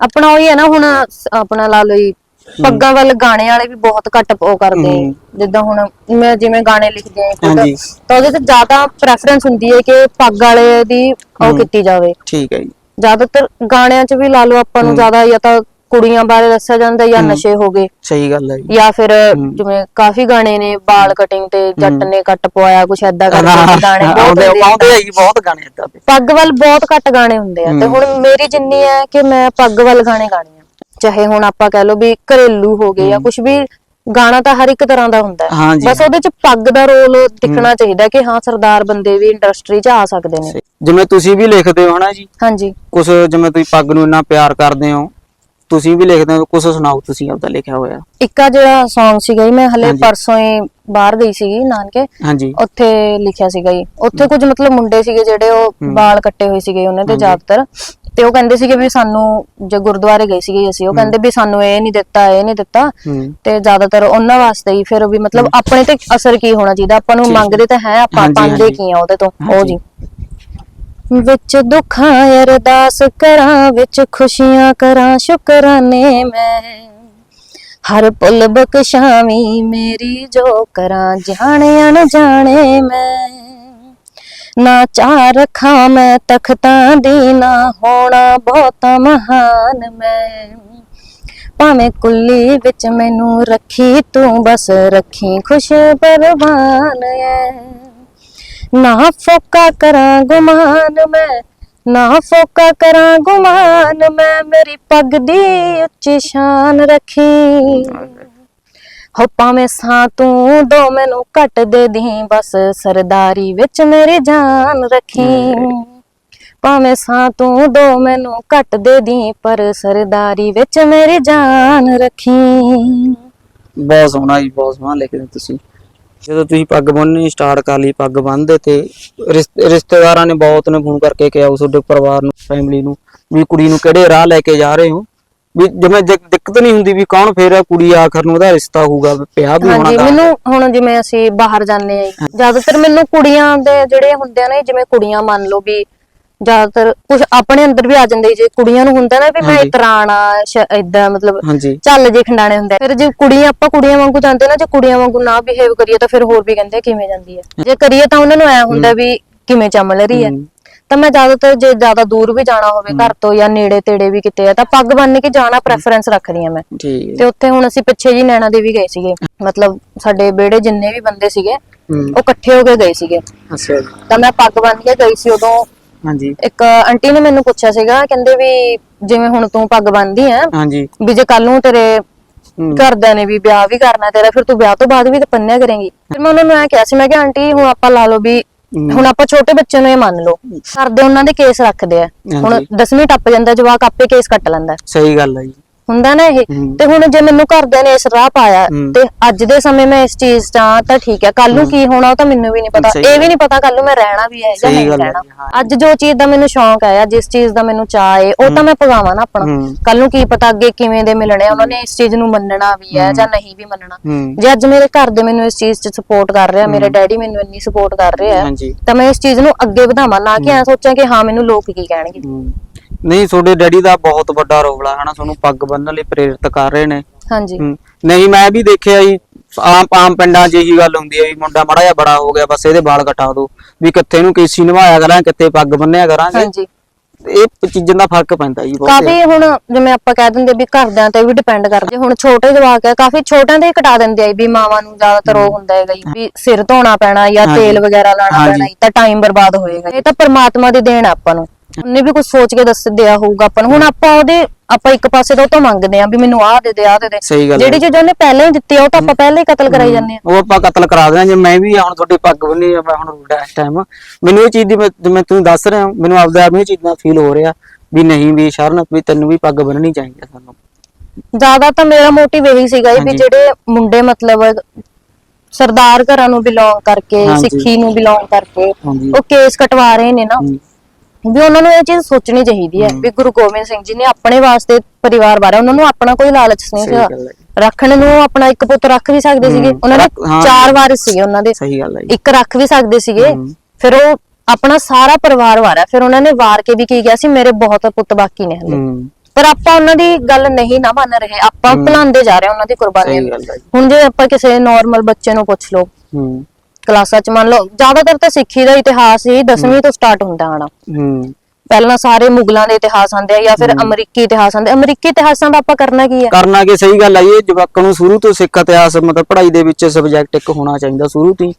ਆਪਣਾ ਉਹੀ ਹੈ ਨਾ ਹੁਣ ਆਪਣਾ ਲਾ ਲਓ ਜੀ ਪੱਗਾਂ ਵੱਲ ਗਾਣੇ ਵਾਲੇ ਵੀ ਬਹੁਤ ਘੱਟ ਉਹ ਕਰਦੇ। ਜਿੱਦਾਂ ਹੁਣ ਮੈਂ ਜਿਵੇਂ ਗਾਣੇ ਲਿਖਦੇ ਆ। ਤਾਂ ਉਹਦੇ ਤੇ ਜ਼ਿਆਦਾ ਪ੍ਰੈਫਰੈਂਸ ਹੁੰਦੀ ਹੈ ਕਿ ਪੱਗ ਵਾਲੇ ਦੀ ਉਹ। ਕੀਤੀ ਜਾਵੇ। ਠੀਕ ਹੈ ਜੀ। ਜ਼ਿਆਦਾਤਰ ਗਾਣਿਆਂ 'ਚ ਵੀ ਲਾ ਲਓ ਆਪਾਂ ਨੂੰ ਜ਼ਿਆਦਾ ਜਾਂ ਤਾਂ ਕੁੜੀਆਂ ਬਾਰੇ ਦੱਸਿਆ ਜਾਂਦਾ ਜਾਂ ਨਸ਼ੇ ਹੋ ਗਏ। ਸਹੀ ਗੱਲ ਹੈ ਜੀ। ਜਾਂ ਫਿਰ ਜਿਵੇਂ ਕਾਫੀ ਗਾਣੇ ਨੇ ਬਾਲ ਕਟਿੰਗ ਤੇ ਜੱਟ ਨੇ ਕੱਟ ਪਵਾਇਆ ਕੁਛ ਐਦਾਂ ਗਾਣੇ ਬਹੁਤ ਆਉਂਦੇ ਆ। ਜੀ ਬਹੁਤ ਗਾਣੇ ਏਦਾਂ ਦੇ। ਪੱਗ ਵੱਲ ਬਹੁਤ ਘੱਟ ਗਾਣੇ ਹੁੰਦੇ ਆ। ਤੇ ਹੁਣ ਮੇਰੀ ਜਿੰਨੀ ਹੈ ਕਿ ਮੈਂ ਪੱਗ ਵੱਲ ਗਾਣੇ ਗਾਣੇ ਆ। ਚਾਹੇ ਹੁਣ ਆਪਾਂ ਕਹਿ ਲਓ ਵੀ ਘਰੇਲੂ ਹੋ ਗਏ ਜਾਂ ਕੁਝ ਵੀ ਗਾਣਾ ਤਾਂ ਹਰ ਇੱਕ ਤਰ੍ਹਾਂ ਦਾ ਹੁੰਦਾ ਹੈ। ਬਸ ਉਹਦੇ ਚ ਪੱਗ ਦਾ ਰੋਲ ਦਿਖਣਾ ਚਾਹੀਦਾ ਕਿ ਹਾਂ ਸਰਦਾਰ ਬੰਦੇ ਵੀ ਇੰਡਸਟਰੀ 'ਚ ਆ ਸਕਦੇ ਨੇ। ਜਿਵੇਂ ਤੁਸੀਂ ਵੀ ਲਿਖਦੇ ਹੋ ਹਨਾ ਜੀ। ਹਾਂਜੀ। ਕੁਝ ਜਿਵੇਂ ਤੁਸੀਂ ਪੱਗ ਨੂੰ ਇੰਨਾ ਪਿਆਰ ਕਰਦੇ ਹੋ ਤੁਸੀਂ ਵੀ ਲਿਖਦੇ ਹੋ ਕੁਝ ਸੁਣਾਓ ਤੁਸੀਂ ਆਪਦਾ ਲਿਖਿਆ ਹੋਇਆ? ਇੱਕ ਜਿਹੜਾ Song ਸੀਗਾ ਜੀ ਮੈਂ ਹਲੇ ਹਾਂਜੀ। ਪਰਸੋਂ ਹੀ ਬਾਹਰ ਗਈ ਸੀਗੀ ਨਾਨਕੇ। ਹਾਂਜੀ। ਉੱਥੇ ਲਿਖਿਆ ਸੀਗਾ ਜੀ। ਉੱਥੇ ਕੁਝ ਮਤਲਬ ਮੁੰਡੇ ਸੀਗੇ ਜਿਹੜੇ ਉਹ ਵਾਲ ਕੱਟੇ ਹੋਏ ਸੀਗੇ ਉਹਨਾਂ ਦੇ ਜ਼ਿਆਦਾਤਰ। ਤੇ ਉਹ ਕਹਿੰਦੇ ਸੀਗੇ ਵੀ ਸਾਨੂੰ ਜੇ ਗੁਰਦੁਆਰੇ ਗਏ ਸੀਗੇ ਅਸੀਂ ਉਹ ਕਹਿੰਦੇ ਵੀ ਸਾਨੂੰ ਇਹ ਨਹੀਂ ਦਿੱਤਾ ਇਹ ਨਹੀਂ ਦਿੱਤਾ। ਹੂੰ। ਤੇ ਜ਼ਿਆਦਾਤਰ ਉਹਨਾਂ ਵਾਸਤੇ ਹੀ ਫਿਰ ਵੀ ਮਤਲਬ ਆਪਣੇ ਤੇ ਅਸਰ ਕੀ ਹੋਣਾ ਚਾਹੀਦਾ? ਆਪਾਂ ਨੂੰ ਮੰਗਦੇ ਤਾਂ ਹੈ ਆਪਾਂ ਹਾਂਜੀ, ਪਾਉਂਦੇ ਹਾਂਜੀ। ਕੀ ਆ ਉਹਦੇ ਤੋਂ। ਉਹ ਹਾਂਜੀ। ਜੀ। ਵਿੱਚ ਦੁੱਖਾਂ ਅਰਦਾਸ ਕਰਾਂ, ਵਿੱਚ ਖੁਸ਼ੀਆਂ ਕਰਾਂ, ਸ਼ੁਕਰਾਨੇ ਮੈਂ। ਹਰ ਪੁੱਲ ਬਖਸ਼ਾਵੀਂ ਮੇਰੀ ਜੋ ਕਰਾਂ, ਜਾਣੇ ਅਣਜਾਣੇ ਮੈਂ। ਨਾ ਚਾਹ ਰੱਖਾਂ ਮੈਂ ਤਖਤਾਂ ਦੀ, ਨਾ ਹੋਣਾ ਬਹੁਤ ਮਹਾਨ ਮੈਂ। ਭਾਵੇਂ ਕੁੱਲੀ ਵਿੱਚ ਮੈਨੂੰ ਰੱਖੀ, ਤੂੰ ਬਸ ਰੱਖੀ ਖੁਸ਼ ਪਰਵਾਨ ਐ। ਨਾ ਫੋਕਾ ਕਰਾਂ ਗੁਮਾਨ ਮੈਂ, ਨਾ ਫੋਕਾ ਕਰਾਂ ਗੁਮਾਨ ਮੈਂ, ਮੇਰੀ ਪੱਗ ਦੀ ਉੱਚੀ ਸ਼ਾਨ ਰੱਖੀ। ਹੋ ਭਾਵੇਂ ਸਾਂ ਤੂੰ ਦੋ ਮੈਨੂੰ ਘੱਟ ਦੇ ਦੀ, ਬਸ ਸਰਦਾਰੀ ਵਿੱਚ ਮੇਰੀ ਜਾਨ ਰੱਖੀ। ਭਾਵੇਂ ਸਾਂ ਤੂੰ ਦੋ ਮੈਨੂੰ ਘੱਟ ਦੇ ਦੀ, ਪਰ ਸਰਦਾਰੀ ਵਿੱਚ ਮੇਰੀ ਜਾਨ ਰੱਖੀ। ਬਹੁਤ ਸੋਹਣਾ ਜੀ, ਬਹੁਤ ਸੋਹਣਾ ਲਿਖਦੇ ਤੁਸੀਂ। ਜਦੋਂ ਤੁਸੀਂ ਪੱਗ ਬੰਨਣੀ ਸਟਾਰਟ ਕਰ ਲਈ ਪੱਗ ਬੰਨਦੇ ਤੇ ਰਿਸ਼ਤੇ- ਰਿਸ਼ਤੇਦਾਰਾਂ ਨੇ ਬਹੁਤ ਨੇ ਫੋਨ ਕਰਕੇ ਕਿਹਾ ਉਸ ਤੁਹਾਡੇ ਪਰਿਵਾਰ ਨੂੰ ਫੈਮਿਲੀ ਨੂੰ ਵੀ ਕੁੜੀ ਨੂੰ ਕਿਹੜੇ ਰਾਹ ਲੈ ਕੇ ਜਾ ਰਹੇ ਹੋ? ਵੀ ਜਿਵੇਂ ਦਿਕ- ਦਿੱਕਤ ਨਹੀਂ ਹੁੰਦੀ ਵੀ ਕੌਣ ਫੇਰ ਆ ਕੁੜੀ ਆਖਰ ਨੂੰ ਉਹਦਾ ਰਿਸ਼ਤਾ ਹੋਊਗਾ ਪਿਆ ਵੀ ਹੋਣਾ ਹਾਂਜੀ ਮੈਨੂੰ ਹੁਣ ਜਿਵੇਂ ਅਸੀਂ ਬਾਹਰ ਜਾਂਦੇ ਆ ਜ਼ਿਆਦਾਤਰ ਮੈਨੂੰ ਕੁੜੀਆਂ ਦੇ ਜਿਹੜੇ ਹੁੰਦੇ ਆ ਨਾ ਜਿਵੇਂ ਕੁੜੀਆਂ ਮੰਨ ਲਓ ਵੀ ਜ਼ਿਆਦਾਤਰ ਕੁਝ ਆਪਣੇ ਅੰਦਰ ਵੀ ਆ ਜਾਂਦੇ ਜੇ ਕੁੜੀਆਂ ਨੂੰ ਹੁੰਦਾ ਨਾ ਵੀ ਮੈਂ। ਇਤਰਾਣਾ ਇਦਾਂ ਮਤਲਬ ਚੱਲ ਜੇ ਖੰਡਾਣੇ ਹੁੰਦੇ। ਫਿਰ ਜੇ ਕੁੜੀਆਂ ਆਪਾਂ ਕੁੜੀਆਂ ਵਾਂਗੂ ਜਾਂਦੇ ਨਾ ਜੇ ਕੁੜੀਆਂ ਵਾਂਗੂ ਨਾ ਬਿਹੇਵ ਕਰੀਏ ਤਾਂ ਫਿਰ ਹੋਰ ਵੀ ਕਹਿੰਦੇ ਕਿਵੇਂ ਜਾਂਦੀ ਹੈ ਜੇ ਕਰੀਏ ਤਾਂ ਉਹਨਾਂ ਨੂੰ ਐ ਹੁੰਦਾ ਵੀ ਕਿਵੇਂ ਚਮਲ ਰਹੀ ਹੈ। ਤਾਂ ਮੈਂ ਜ਼ਿਆਦਾਤਰ ਜੇ ਜ਼ਿਆਦਾ ਦੂਰ ਵੀ ਜਾਣਾ ਹੋਵੇ ਘਰ ਤੋਂ ਜਾਂ ਨੇੜੇ ਤੇੜੇ ਵੀ ਕਿਤੇ ਆ ਤਾਂ ਪੱਗ ਬੰਨ ਕੇ ਜਾਣਾ ਪ੍ਰੈਫਰੈਂਸ ਰੱਖਦੀ ਆ ਮੈਂ। ਤੇ ਉੱਥੇ ਹੁਣ ਅਸੀਂ ਪਿੱਛੇ ਜੀ ਨੈਣਾ ਦੇਵੀ ਗਏ ਸੀਗੇ। ਮਤਲਬ ਸਾਡੇ ਵਿਹੜੇ ਜਿੰਨੇ ਵੀ ਬੰਦੇ ਸੀਗੇ ਉਹ ਇਕੱਠੇ ਹੋ ਕੇ ਗਏ ਸੀਗੇ। ਅੱਛਾ। ਤਾਂ ਮੈਂ ਪੱਗ ਬੰਨ ਕੇ ਗਈ ਸੀ ਉਦੋਂ ਹਾਂਜੀ। ਇੱਕ ਆਂਟੀ ਨੇ ਮੈਨੂੰ ਪੁੱਛਿਆ ਸੀਗਾ ਕਹਿੰਦੇ ਵੀ ਜਿਵੇਂ ਹੁਣ ਤੂੰ ਪੱਗ ਬੰਨਦੀ ਆ ਹਾਂਜੀ। ਵੀ ਜੇ ਕੱਲ ਨੂੰ ਤੇਰੇ ਘਰਦਿਆਂ ਨੇ ਵੀ ਵਿਆਹ ਵੀ ਕਰਨਾ ਤੇਰਾ ਫਿਰ ਤੂੰ ਵਿਆਹ ਤੋਂ ਬਾਅਦ ਵੀ ਤਾਂ ਪੰਨਿਆ ਕਰੇਂਗੀ। ਫਿਰ ਮੈਂ ਉਹਨਾਂ ਨੂੰ ਐ ਕਿਹਾ ਸੀ ਮੈਂ ਕਿਹਾ ਆਂਟੀ ਹੁਣ ਆਪਾਂ ਲਾ ਲਓ ਵੀ। ਹੁਣ ਆਪਾਂ ਛੋਟੇ ਬੱਚੇ ਨੂੰ ਇਹ ਮੰਨ ਲਓ ਕਰਦੇ ਉਹਨਾਂ ਦੇ ਕੇਸ ਰੱਖਦੇ ਆ। ਹੁਣ ਹਾਂਜੀ। 10ਵੀਂ ਟੱਪ ਜਾਂਦਾ ਜਵਾਕ ਆਪੇ ਕੇਸ ਕੱਟ ਲੈਂਦਾ। ਸਹੀ ਗੱਲ ਹੈ ਜੀ। ਹੁੰਦਾ ਨਾ ਇਹ। ਤੇ ਹੁਣ ਜੇ ਮੈਨੂੰ ਘਰਦਿਆਂ ਨੇ ਇਸ ਰਾਹ ਪਾਇਆ। ਤੇ ਅੱਜ ਦੇ ਸਮੇਂ ਮੈਂ ਇਸ ਚੀਜ਼ ਆ ਤਾਂ ਠੀਕ ਹੈ ਕੱਲ ਨੂੰ ਕੀ ਹੋਣਾ ਉਹ ਤਾਂ ਮੈਨੂੰ ਵੀ ਨਹੀਂ ਪਤਾ। ਇਹ ਵੀ ਨਹੀਂ ਪਤਾ ਕੱਲ ਨੂੰ ਮੈਂ ਰਹਿਣਾ ਵੀ ਹੈ ਜਾਂ ਨਹੀਂ ਰਹਿਣਾ। ਅੱਜ ਜੋ ਚੀਜ਼ ਦਾ ਮੈਨੂੰ ਸ਼ੌਂਕ ਹੈ ਜਿਸ ਚੀਜ਼ ਦਾ ਮੈਨੂੰ ਚਾਹ ਹੈ ਉਹ ਤਾਂ ਮੈਂ ਪਗਾਵਾਂ ਨਾ ਆਪਣਾ। ਕੱਲ ਨੂੰ ਕੀ ਪਤਾ ਅੱਗੇ ਕਿਵੇਂ ਦੇ ਮਿਲਣੇ ਉਹਨਾਂ ਨੇ ਇਸ ਚੀਜ਼ ਨੂੰ ਮੰਨਣਾ ਵੀ ਹੈ ਜਾਂ ਨਹੀਂ ਵੀ ਮੰਨਣਾ। ਜੇ ਅੱਜ ਮੇਰੇ ਘਰ ਦੇ ਮੈਨੂੰ ਇਸ ਚੀਜ਼ 'ਚ ਸਪੋਰਟ ਕਰ ਰਿਹਾ ਮੇਰੇ ਡੈਡੀ ਮੈਨੂੰ ਇੰਨੀ ਸਪੋਰਟ ਕਰ ਰਿਹਾ ਤਾਂ ਮੈਂ ਇਸ ਚੀਜ਼ ਨੂੰ ਅੱਗੇ ਵਧਾਵਾਂ ਨਾ ਕਿ ਐ ਸੋਚਾਂ ਕਿ ਹਾਂ ਮੈਨੂੰ ਲੋਕ ਕੀ ਕਹਿਣਗੇ। ਨਹੀਂ ਤੁਹਾਡੇ ਡੈਡੀ ਦਾ ਬਹੁਤ ਵੱਡਾ ਰੋਲ ਆ ਹਨਾ ਤੁਹਾਨੂੰ ਪੱਗ ਬੰਨਣ ਲਈ ਪ੍ਰੇਰਿਤ ਕਰ ਰਹੇ ਨੇ। ਹਾਂਜੀ। ਹਮ, ਨਹੀਂ ਮੈਂ ਵੀ ਦੇਖਿਆ ਜੀ ਆਮ ਆਮ ਪਿੰਡਾਂ 'ਚ ਇਹੀ ਗੱਲ ਹੁੰਦੀ ਹੈ ਵੀ ਮੁੰਡਾ ਮੜਾ ਜਿਹਾ ਬੜਾ ਹੋ ਗਿਆ ਬਸ ਇਹਦੇ ਵਾਲ ਕਟਾ ਦਿਓ। ਵੀ ਕਿੱਥੇ ਨੂੰ ਕੇਸੀ ਨਿਭਾਇਆ ਕਰਾਂਗੇ ਕਿੱਥੇ ਪੱਗ ਬੰਨਿਆ ਕਰਾਂਗੇ। ਹਾਂਜੀ। ਇਹ ਚੀਜ਼ਾਂ ਦਾ ਫ਼ਰਕ ਪੈਂਦਾ ਜੀ ਬਹੁਤ ਕਾਫੀ ਹੁਣ ਜਿਵੇਂ ਆਪਾਂ ਕਹਿ ਦਿੰਦੇ ਵੀ ਘਰਦਿਆਂ ਤੇ ਵੀ ਡਿਪੈਂਡ ਕਰਦੇ ਹੁਣ ਛੋਟੇ ਜਵਾਕ ਹੈ ਕਾਫੀ ਛੋਟਿਆਂ ਦੇ ਹੀ ਕਟਾ ਦਿੰਦੇ ਆ ਵੀ ਮਾਵਾਂ ਨੂੰ ਜ਼ਿਆਦਾਤਰ ਉਹ ਹੁੰਦਾ ਹੈਗਾ ਜੀ ਵੀ ਸਿਰ ਧੋਣਾ ਪੈਣਾ ਜਾਂ ਹਾਂਜੀ। ਤੇਲ ਵਗੈਰਾ ਲਾਣਾ ਹਾਂਜੀ। ਪੈਣਾ ਜੀ, ਤਾਂ ਟਾਈਮ ਬਰਬਾਦ ਹੋਏਗਾ ਇਹ ਤਾਂ ਪਰਮਾਤਮਾ ਦੀ ਦੇਣ ਆ ਆਪਾਂ ਨੂੰ। ਉਹਨੇ ਵੀ ਕੁਝ ਸੋਚ ਕੇ ਦੱਸ ਦਿਆ ਹੋਊਗਾ ਆਪਾਂ ਨੂੰ। ਹੁਣ ਆਪਾਂ ਉਹਦੇ ਆਪਾਂ ਇੱਕ ਪਾਸੇ ਤੋਂ ਤੋਂ ਮੰਗਦੇ ਆ ਵੀ ਮੈਨੂੰ ਆਹ ਦੇ ਦੇ ਆਹ ਦੇ ਦੇ। ਸਹੀ ਗੱਲ ਹੈ। ਜਿਹੜੀ ਚੀਜ਼ ਉਹਨੇ ਪਹਿਲਾਂ ਹੀ ਦਿੱਤੀ ਆ ਉਹ ਤਾਂ ਆਪਾਂ ਪਹਿਲਾਂ ਹੀ ਕਤਲ ਕਰਾਈ ਜਾਂਦੇ ਆ। ਉਹ ਆਪਾਂ ਕਤਲ ਕਰਾ ਦੇਣਾ ਜੇ ਮੈਂ ਵੀ ਹੁਣ ਤੁਹਾਡੀ ਪੱਗ ਬੰਨੀ ਆ ਮੈਂ ਹੁਣ ਇਸ ਟਾਈਮ ਮੈਨੂੰ ਇਹ ਚੀਜ਼ ਦੀ ਮੈਂ ਜਿਵੇਂ ਤੁਸੀਂ ਦੱਸ ਰਹੇ ਮੈਨੂੰ ਆਪਦੇ ਆਪ ਨੂੰ ਇਹ ਚੀਜ਼ ਦਾ ਫੀਲ ਹੋ ਰਿਹਾ ਵੀ ਨਹੀਂ ਵੀ ਸ਼ਰਨ ਵੀ ਤੈਨੂੰ ਵੀ ਪੱਗ ਬੰਨਣੀ ਚਾਹੀਦੀ ਆ ਸਾਨੂੰ। ਜ਼ਿਆਦਾ ਤਾਂ ਮੇਰਾ ਮੋਟਿਵ ਇਹੀ ਸੀਗਾ ਜੀ ਵੀ ਹਾਂਜੀ। ਜਿਹੜੇ ਮੁੰਡੇ ਮਤਲਬ ਸਰਦਾਰ ਘਰਾਂ ਨੂੰ ਬਿਲੋਂਗ ਕਰਕੇ ਹਾਂਜੀ। ਸਿੱਖੀ ਨੂੰ ਬਿਲੋਂਗ ਕਰਕੇ ਹਾਂਜੀ। ਉਹ ਕੇਸ ਕਟਵਾ ਰਹੇ ਨੇ ਨਾ। ਵੀ ਉਹਨਾਂ ਨੂੰ ਇਹ ਚੀਜ਼ ਸੋਚਣੀ ਚਾਹੀਦੀ ਹੈ ਵੀ ਗੁਰੂ ਗੋਬਿੰਦ ਸਿੰਘ ਜੀ ਨੇ ਆਪਣੇ ਵਾਸਤੇ ਪਰਿਵਾਰ ਬਾਰੇ ਉਹਨਾਂ ਨੂੰ ਆਪਣਾ ਕੋਈ ਲਾਲਚ ਨਹੀਂ ਸੀਗਾ ਹੈ। ਰੱਖਣ ਨੂੰ ਆਪਣਾ ਇੱਕ ਪੁੱਤ ਰੱਖ ਵੀ ਸਕਦੇ ਸੀਗੇ। ਉਹਨਾਂ ਹਾਂ। ਚਾਰ ਵਾਰਿਸ ਸੀਗੇ ਉਹਨਾਂ ਦੇ। ਸਹੀ ਗੱਲ ਹੈ ਜੀ। ਇੱਕ ਰੱਖ ਵੀ ਸਕਦੇ ਸੀਗੇ। ਫਿਰ ਉਹ ਆਪਣਾ ਸਾਰਾ ਪਰਿਵਾਰ ਵਾਰਿਆ ਫਿਰ ਉਹਨਾਂ ਨੇ ਵਾਰ ਕੇ ਵੀ ਕੀ ਕਿਹਾ ਸੀ ਮੇਰੇ ਬਹੁਤ ਪੁੱਤ ਬਾਕੀ ਨੇ ਹਲੇ। ਪਰ ਆਪਾਂ ਉਹਨਾਂ ਦੀ ਗੱਲ ਨਹੀਂ ਨਾ ਮੰਨ ਰਹੇ। ਆਪਾਂ ਭੁਲਾਉਂਦੇ ਜਾ ਰਹੇ ਉਹਨਾਂ ਦੀ ਕੁਰਬਾਨੀਆਂ ਸਹੀ ਨੂੰ। ਗੱਲ ਹੈ ਜੀ। ਹੁਣ ਜੇ ਆਪਾਂ ਕਿਸੇ ਨਾਰਮਲ ਬੱਚੇ ਨੂੰ ਪੁੱਛ ਲਓ। ਹਮ, ਕਲਾਸਾਂ 'ਚ ਮੰਨ ਲਓ ਜ਼ਿਆਦਾਤਰ ਤਾਂ ਸਿੱਖੀ ਦਾ ਇਤਿਹਾਸ ਹੀ 10ਵੀਂ ਤੋਂ ਸਟਾਰਟ ਹੁੰਦਾ ਆਣਾ ਪਹਿਲਾਂ ਸਾਰੇ ਮੁਗਲਾਂ ਦੇ ਇਤਿਹਾਸ ਆਉਂਦੇ ਆ ਜਾਂ ਫਿਰ ਅਮਰੀਕੀ ਇਤਿਹਾਸ ਆਉਂਦੇ ਅਮਰੀਕੀ ਇਤਿਹਾਸਾਂ ਦਾ ਆਪਾਂ ਕਰਨਾ ਕੀ ਹੈ ਕਰਨਾ ਕਿ ਸਹੀ ਗੱਲ ਹੈ ਇਹ ਜਵਾਕਾਂ ਨੂੰ ਸ਼ੁਰੂ ਤੋਂ ਸਿੱਖ ਇਤਿਹਾਸ ਮਤਲਬ ਪੜ੍ਹਾਈ ਦੇ ਵਿੱਚ ਸਬਜੈਕਟ ਇੱਕ ਹੋਣਾ ਚਾਹੀਦਾ ਸ਼ੁਰੂ ਤੋਂ ਹੀ।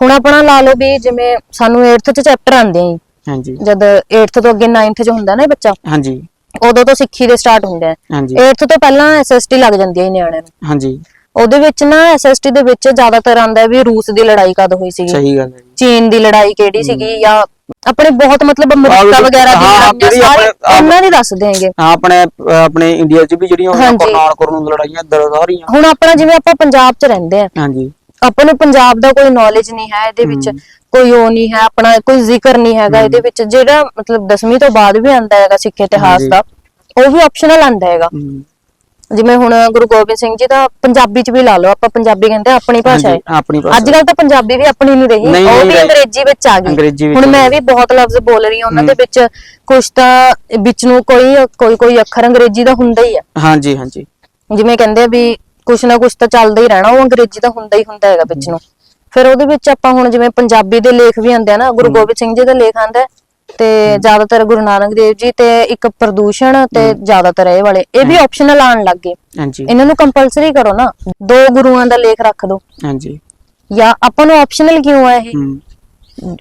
ਹੁਣ ਆਪਣਾ ਲਾ ਲਓ ਵੀ ਜਿਵੇਂ ਸਾਨੂੰ 8th ਚ ਚੈਪਟਰ ਆਉਂਦੇ ਆ ਜੀ। ਹਾਂਜੀ। ਜਦ 8th ਤੋਂ ਅੱਗੇ 9th ਚ ਹੁੰਦਾ ਨਾ ਇਹ ਬੱਚਾ। ਹਾਂਜੀ। ਉਦੋਂ ਤੋਂ ਸਿੱਖੀ ਦੇ ਸਟਾਰਟ ਹੁੰਦੇ ਆ। ਹਾਂਜੀ। 8th ਤੋਂ ਪਹਿਲਾਂ ਐਸਐਸਟੀ ਲੱਗ ਜਾਂਦੀ ਹੈ ਜੀ ਨਿਆਣਿਆਂ ਨੂੰ। ਹਾਂਜੀ। ਉਹਦੇ ਵਿੱਚ ਨਾ ਐਸਐਸਟੀ ਦੇ ਵਿੱਚ ਜ਼ਿਆਦਾਤਰ ਆਉਂਦਾ ਹੈ ਵੀ ਰੂਸ ਦੀ ਲੜਾਈ ਕਦ ਹੋਈ ਸੀਗੀ? ਸਹੀ ਗੱਲ ਹੈ ਜੀ। ਚੀਨ ਦੀ ਲੜਾਈ ਕਿਹੜੀ ਸੀਗੀ ਜਾਂ ਆਪਣੇ ਬਹੁਤ ਮਤਲਬ ਅਮਰੀਕਾ ਵਗੈਰਾ ਦੀ ਹਾਂ, ਲੜਾਈਆਂ ਜਿਹੜੀ ਸਾਰੇ ਆਪਣੇ- ਉਹਨਾਂ ਦੀ ਦੱਸਦੇ ਹੈਗੇ ਹਾਂ, ਆਪਣੇ ਆਪਣੇ ਇੰਡੀਆ 'ਚ ਵੀ ਜਿਹੜੀਆਂ ਹੋਈਆਂ ਹਾਂਜੀ। ਕਰਨਾਲ ਕਰਨ ਲੜਾਈਆਂ ਇੱਧਰ ਸਾਰੀਆਂ ਹੁਣ ਆਪਣਾ ਜਿਵੇਂ ਆਪਾਂ ਪੰਜਾਬ 'ਚ ਰਹਿੰਦੇ ਆ ਹਾਂਜੀ। ਆਪਾਂ ਨੂੰ ਪੰਜਾਬ ਦਾ ਕੋਈ ਨੌਲੇਜ ਨਹੀਂ ਹੈ ਇਹਦੇ ਵਿੱਚ ਕੋਈ ਉਹ ਨਹੀਂ ਹੈ ਆਪਣਾ ਕੋਈ ਜ਼ਿਕਰ ਨਹੀਂ ਹੈਗਾ ਇਹਦੇ ਵਿੱਚ। ਜਿਹੜਾ ਮਤਲਬ 10ਵੀਂ ਤੋਂ ਬਾਅਦ ਵੀ ਆਂਦਾ ਹੈਗਾ ਸਿੱਖ ਇਤਿਹਾਸ ਹਾਂਜੀ। ਦਾ ਉਹ ਵੀ ਆਪਸ਼ਨਲ ਆਂਦਾ ਹੈਗਾ। ਹਮ, ਜਿਵੇਂ ਹੁਣ ਗੁਰੂ ਗੋਬਿੰਦ ਸਿੰਘ ਜੀ ਦਾ ਪੰਜਾਬੀ 'ਚ ਵੀ ਲਾ ਲਓ ਆਪਾਂ ਪੰਜਾਬੀ ਕਹਿੰਦੇ ਆ, ਆਪਣੀ ਭਾਸ਼ਾ ਹੈ। ਹਾਂਜੀ, ਆਪਣੀ ਭਾਸ਼ਾ। ਅੱਜ ਕੱਲ ਤਾਂ ਪੰਜਾਬੀ ਵੀ ਆਪਣੀ ਨਹੀਂ ਰਹੀ ਨਹੀਂ, ਉਹ ਨਹੀਂ ਵੀ ਰਹੀ। ਅੰਗਰੇਜ਼ੀ ਵਿੱਚ ਆ ਗਈ। ਵਿੱਚ ਹੁਣ ਮੈਂ। ਵੀ ਬਹੁਤ ਲਫ਼ਜ਼ ਬੋਲ ਰਹੀ ਹਾਂ ਉਹਨਾਂ ਦੇ ਵਿੱਚ ਕੁਝ ਤਾਂ ਵਿੱਚ ਨੂੰ ਕੋਈ ਕੋਈ ਕੋਈ ਅੱਖਰ ਅੰਗਰੇਜ਼ੀ ਦਾ ਹੁੰਦਾ ਹੀ ਆ। ਹਾਂਜੀ ਹਾਂਜੀ। ਜਿਵੇਂ ਕਹਿੰਦੇ ਆ ਵੀ ਕੁਛ ਨਾ ਕੁਛ ਤਾਂ ਚੱਲਦਾ ਹੀ ਰਹਿਣਾ ਉਹ ਅੰਗਰੇਜ਼ੀ ਦਾ ਹੁੰਦਾ ਹੀ ਹੁੰਦਾ ਹੈਗਾ ਵਿੱਚ ਨੂੰ। ਫਿਰ ਉਹਦੇ ਵਿੱਚ ਆਪਾਂ ਹੁਣ ਜਿਵੇਂ ਪੰਜਾਬੀ ਦੇ ਲੇਖ ਵੀ ਆਉਂਦੇ ਆ ਨਾ ਗੁਰੂ ਗੋਬਿੰਦ ਸਿੰਘ ਜੀ ਦਾ ਲੇਖ ਆਂਦਾ ਤੇ ਜ਼ਿਆਦਾਤਰ ਗੁਰੂ ਨਾਨਕ ਦੇਵ ਜੀ ਤੇ ਇੱਕ ਪ੍ਰਦੂਸ਼ਣ ਤੇ ਜ਼ਿਆਦਾਤਰ ਇਹ ਵਾਲੇ ਇਹ ਵੀ ਆਪਸ਼ਨਲ ਆਣ ਲੱਗ ਗਏ। ਹਾਂਜੀ। ਇਹਨਾਂ ਨੂੰ ਕੰਪਲਸਰੀ ਕਰੋ ਨਾ। ਦੋ ਗੁਰੂਆਂ ਦਾ ਲੇਖ ਰੱਖ ਦਿਓ ਹਾਂਜੀ। ਜਾਂ ਆਪਾਂ ਨੂੰ ਆਪਸ਼ਨਲ ਕਿਉਂ ਹੈ ਇਹ?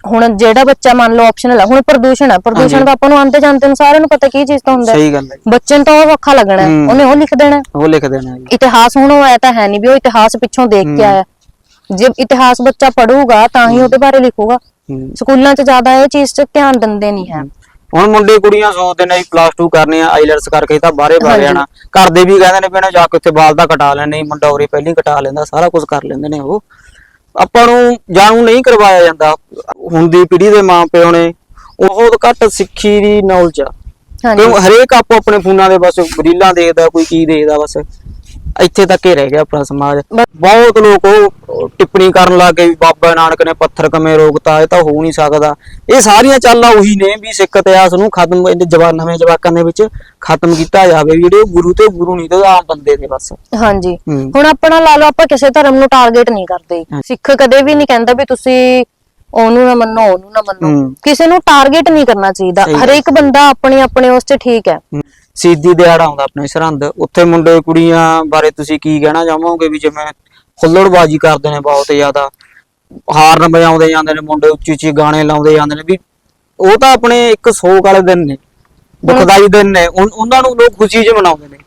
ਹੁਣ ਜਿਹੜਾ ਬੱਚਾ ਮੰਨ ਲਓ ਆਪਸ਼ਨਲ ਹੈ ਹੁਣ ਪ੍ਰਦੂਸ਼ਣ ਹੈ ਪ੍ਰਦੂਸ਼ਣ। ਦਾ ਆਪਾਂ ਨੂੰ ਆਂਦੇ ਜਾਂਦੇ ਨੂੰ ਸਾਰਿਆਂ ਨੂੰ ਪਤਾ ਕੀ ਚੀਜ਼ ਤੋਂ ਹੁੰਦਾ ਹੈ। ਸਹੀ ਗੱਲ ਹੈ। ਜੀ। ਬੱਚੇ ਨੂੰ ਤਾਂ ਉਹ ਔਖਾ ਲੱਗਣਾ ਹੈ। ਉਹਨੇ ਉਹ ਲਿਖ ਦੇਣਾ ਹੈ। ਉਹ ਲਿਖ ਦੇਣਾ ਜੀ ਇਤਿਹਾਸ ਹੁਣ ਉਹ ਐ ਤਾਂ ਹੈ ਨਹੀਂ ਵੀ ਉਹ ਇਤਿਹਾਸ ਪਿੱਛੋਂ ਦੇਖ ਕੇ ਆਇਆ। ਜੇ ਇਤਿਹਾਸ ਬੱਚਾ ਪੜੂਗਾ ਤਾਂ ਹੀ। ਉਹਦੇ ਬਾਰੇ ਲਿਖੂਗਾ। ਸਕੂਲਾਂ 'ਚ ਜ਼ਿਆਦਾ ਇਹ ਚੀਜ਼ 'ਚ ਧਿਆਨ ਦਿੰਦੇ ਨਹੀਂ ਹੈ। ਹੁਣ ਮੁੰਡੇ ਕੁੜੀਆਂ ਸੋਚਦੇ ਨੇ ਪਲੱਸ 2 ਕਰਨੀ ਆ ਆਈਲੈਟਸ ਕਰਕੇ ਤਾਂ ਬਾਹਰੇ ਹਾਂਜੀ। ਜਾਣਾ ਘਰ ਦੇ ਵੀ ਕਹਿੰਦੇ ਨੇ ਨਾ ਜਾ ਕੇ ਉੱਥੇ ਬਾਲ ਦਾ ਕਟਾ ਲੈਣੇ ਮੁੰਡਾ ਉਰੇ ਪਹਿਲਾਂ ਹੀ ਕਟਾ ਲੈਂਦਾ ਸਾਰਾ ਕੁਝ ਕਰ ਲੈਂਦੇ ਨੇ ਉਹ। ਆਪਾਂ ਨੂੰ ਜਾਣੂ ਨਹੀਂ ਕਰਵਾਇਆ ਜਾਂਦਾ। ਹੁੰਦੀ ਪੀੜ੍ਹੀ ਦੇ ਮਾਂ ਪਿਓ ਨੇ ਬਹੁਤ ਘੱਟ ਸਿੱਖੀ ਦੀ ਨੌਲੇਜ ਆ। ਕਿਉਂ ਹਰੇਕ ਆਪੋ ਆਪਣੇ ਫੋਨਾਂ ਦੇ ਬਸ ਰੀਲਾਂ ਦੇਖਦਾ ਕੋਈ ਕੀ ਦੇਖਦਾ ਬਸ। ਇੱਥੇ ਤੱਕ ਹੀ ਰਹਿ ਗਿਆ ਆਪਣਾ ਸਮਾਜ। ਬਹੁਤ ਲੋਕ ਉਹ ਟਿੱਪਣੀ ਕਰਨ ਲੱਗ ਗਏ ਵੀ ਬਾਬਾ ਨਾਨਕ ਨੇ ਪੱਥਰ ਕਮੇ ਰੋਕਤਾ ਇਹ ਤਾਂ ਹੋ ਨਹੀਂ ਸਕਦਾ। ਇਹ ਸਾਰੀਆਂ ਚਾਲਾਂ ਉਹੀ ਨੇ ਵੀ ਸਿੱਖ ਇਤਿਹਾਸ ਨੂੰ ਖਤਮ ਇਹਦੇ ਜਵਾਨ ਨਵੇਂ ਜਵਾਕਾਂ ਦੇ ਵਿੱਚ ਖਤਮ ਕੀਤਾ ਜਾਵੇ। ਵੀ ਜਿਹੜੇ ਗੁਰੂ ਤੇ ਗੁਰੂ ਨਹੀਂ ਤੇ ਆਮ ਬੰਦੇ ਨੇ ਬਸ। ਹਾਂਜੀ। ਹੁਣ ਆਪਣਾ ਲਾ ਲਓ ਆਪਾਂ ਕਿਸੇ ਧਰਮ ਨੂੰ ਟਾਰਗੇਟ ਨਹੀਂ ਕਰਦੇ। ਸਿੱਖ ਕਦੇ ਵੀ ਨਹੀਂ ਕਹਿੰਦਾ ਵੀ ਤੁਸੀਂ ਉਹਨੂੰ ਨਾ ਮੰਨੋ ਉਹਨੂੰ ਨਾ ਮੰਨੋ। ਕਿਸੇ ਨੂੰ ਟਾਰਗੇਟ ਨਹੀਂ ਕਰਨਾ ਚਾਹੀਦਾ। ਹਰੇਕ ਬੰਦਾ ਆਪਣੀ ਆਪਣੇ ਉਸ 'ਚ ਠੀਕ ਹੈ। ਸ਼ਹੀਦੀ ਦਿਹਾੜਾ ਆਉਂਦਾ ਆਪਣੇ ਸਰਹੰਦ। ਉੱਥੇ ਮੁੰਡੇ ਕੁੜੀਆਂ ਬਾਰੇ ਤੁਸੀਂ ਕੀ ਕਹਿਣਾ ਚਾਹੋਗੇ ਵੀ ਜਿਵੇਂ ਖੁੱਲੜਬਾਜੀ ਕਰਦੇ ਨੇ ਬਹੁਤ ਜ਼ਿਆਦਾ ਹਾਰਨ ਵਜਾਉਂਦੇ ਜਾਂਦੇ ਨੇ ਮੁੰਡੇ ਉੱਚੀ ਉੱਚੀ ਗਾਣੇ ਲਾਉਂਦੇ ਜਾਂਦੇ ਨੇ ਵੀ ਉਹ ਤਾਂ ਆਪਣੇ ਇੱਕ ਸੋਗ ਵਾਲੇ ਦਿਨ ਨੇ ਦੁਖਦਾਈ ਦਿਨ ਨੇ ਉਨ- ਉਹਨਾਂ ਨੂੰ ਲੋਕ ਖੁਸ਼ੀ 'ਚ ਮਨਾਉਂਦੇ ਨੇ।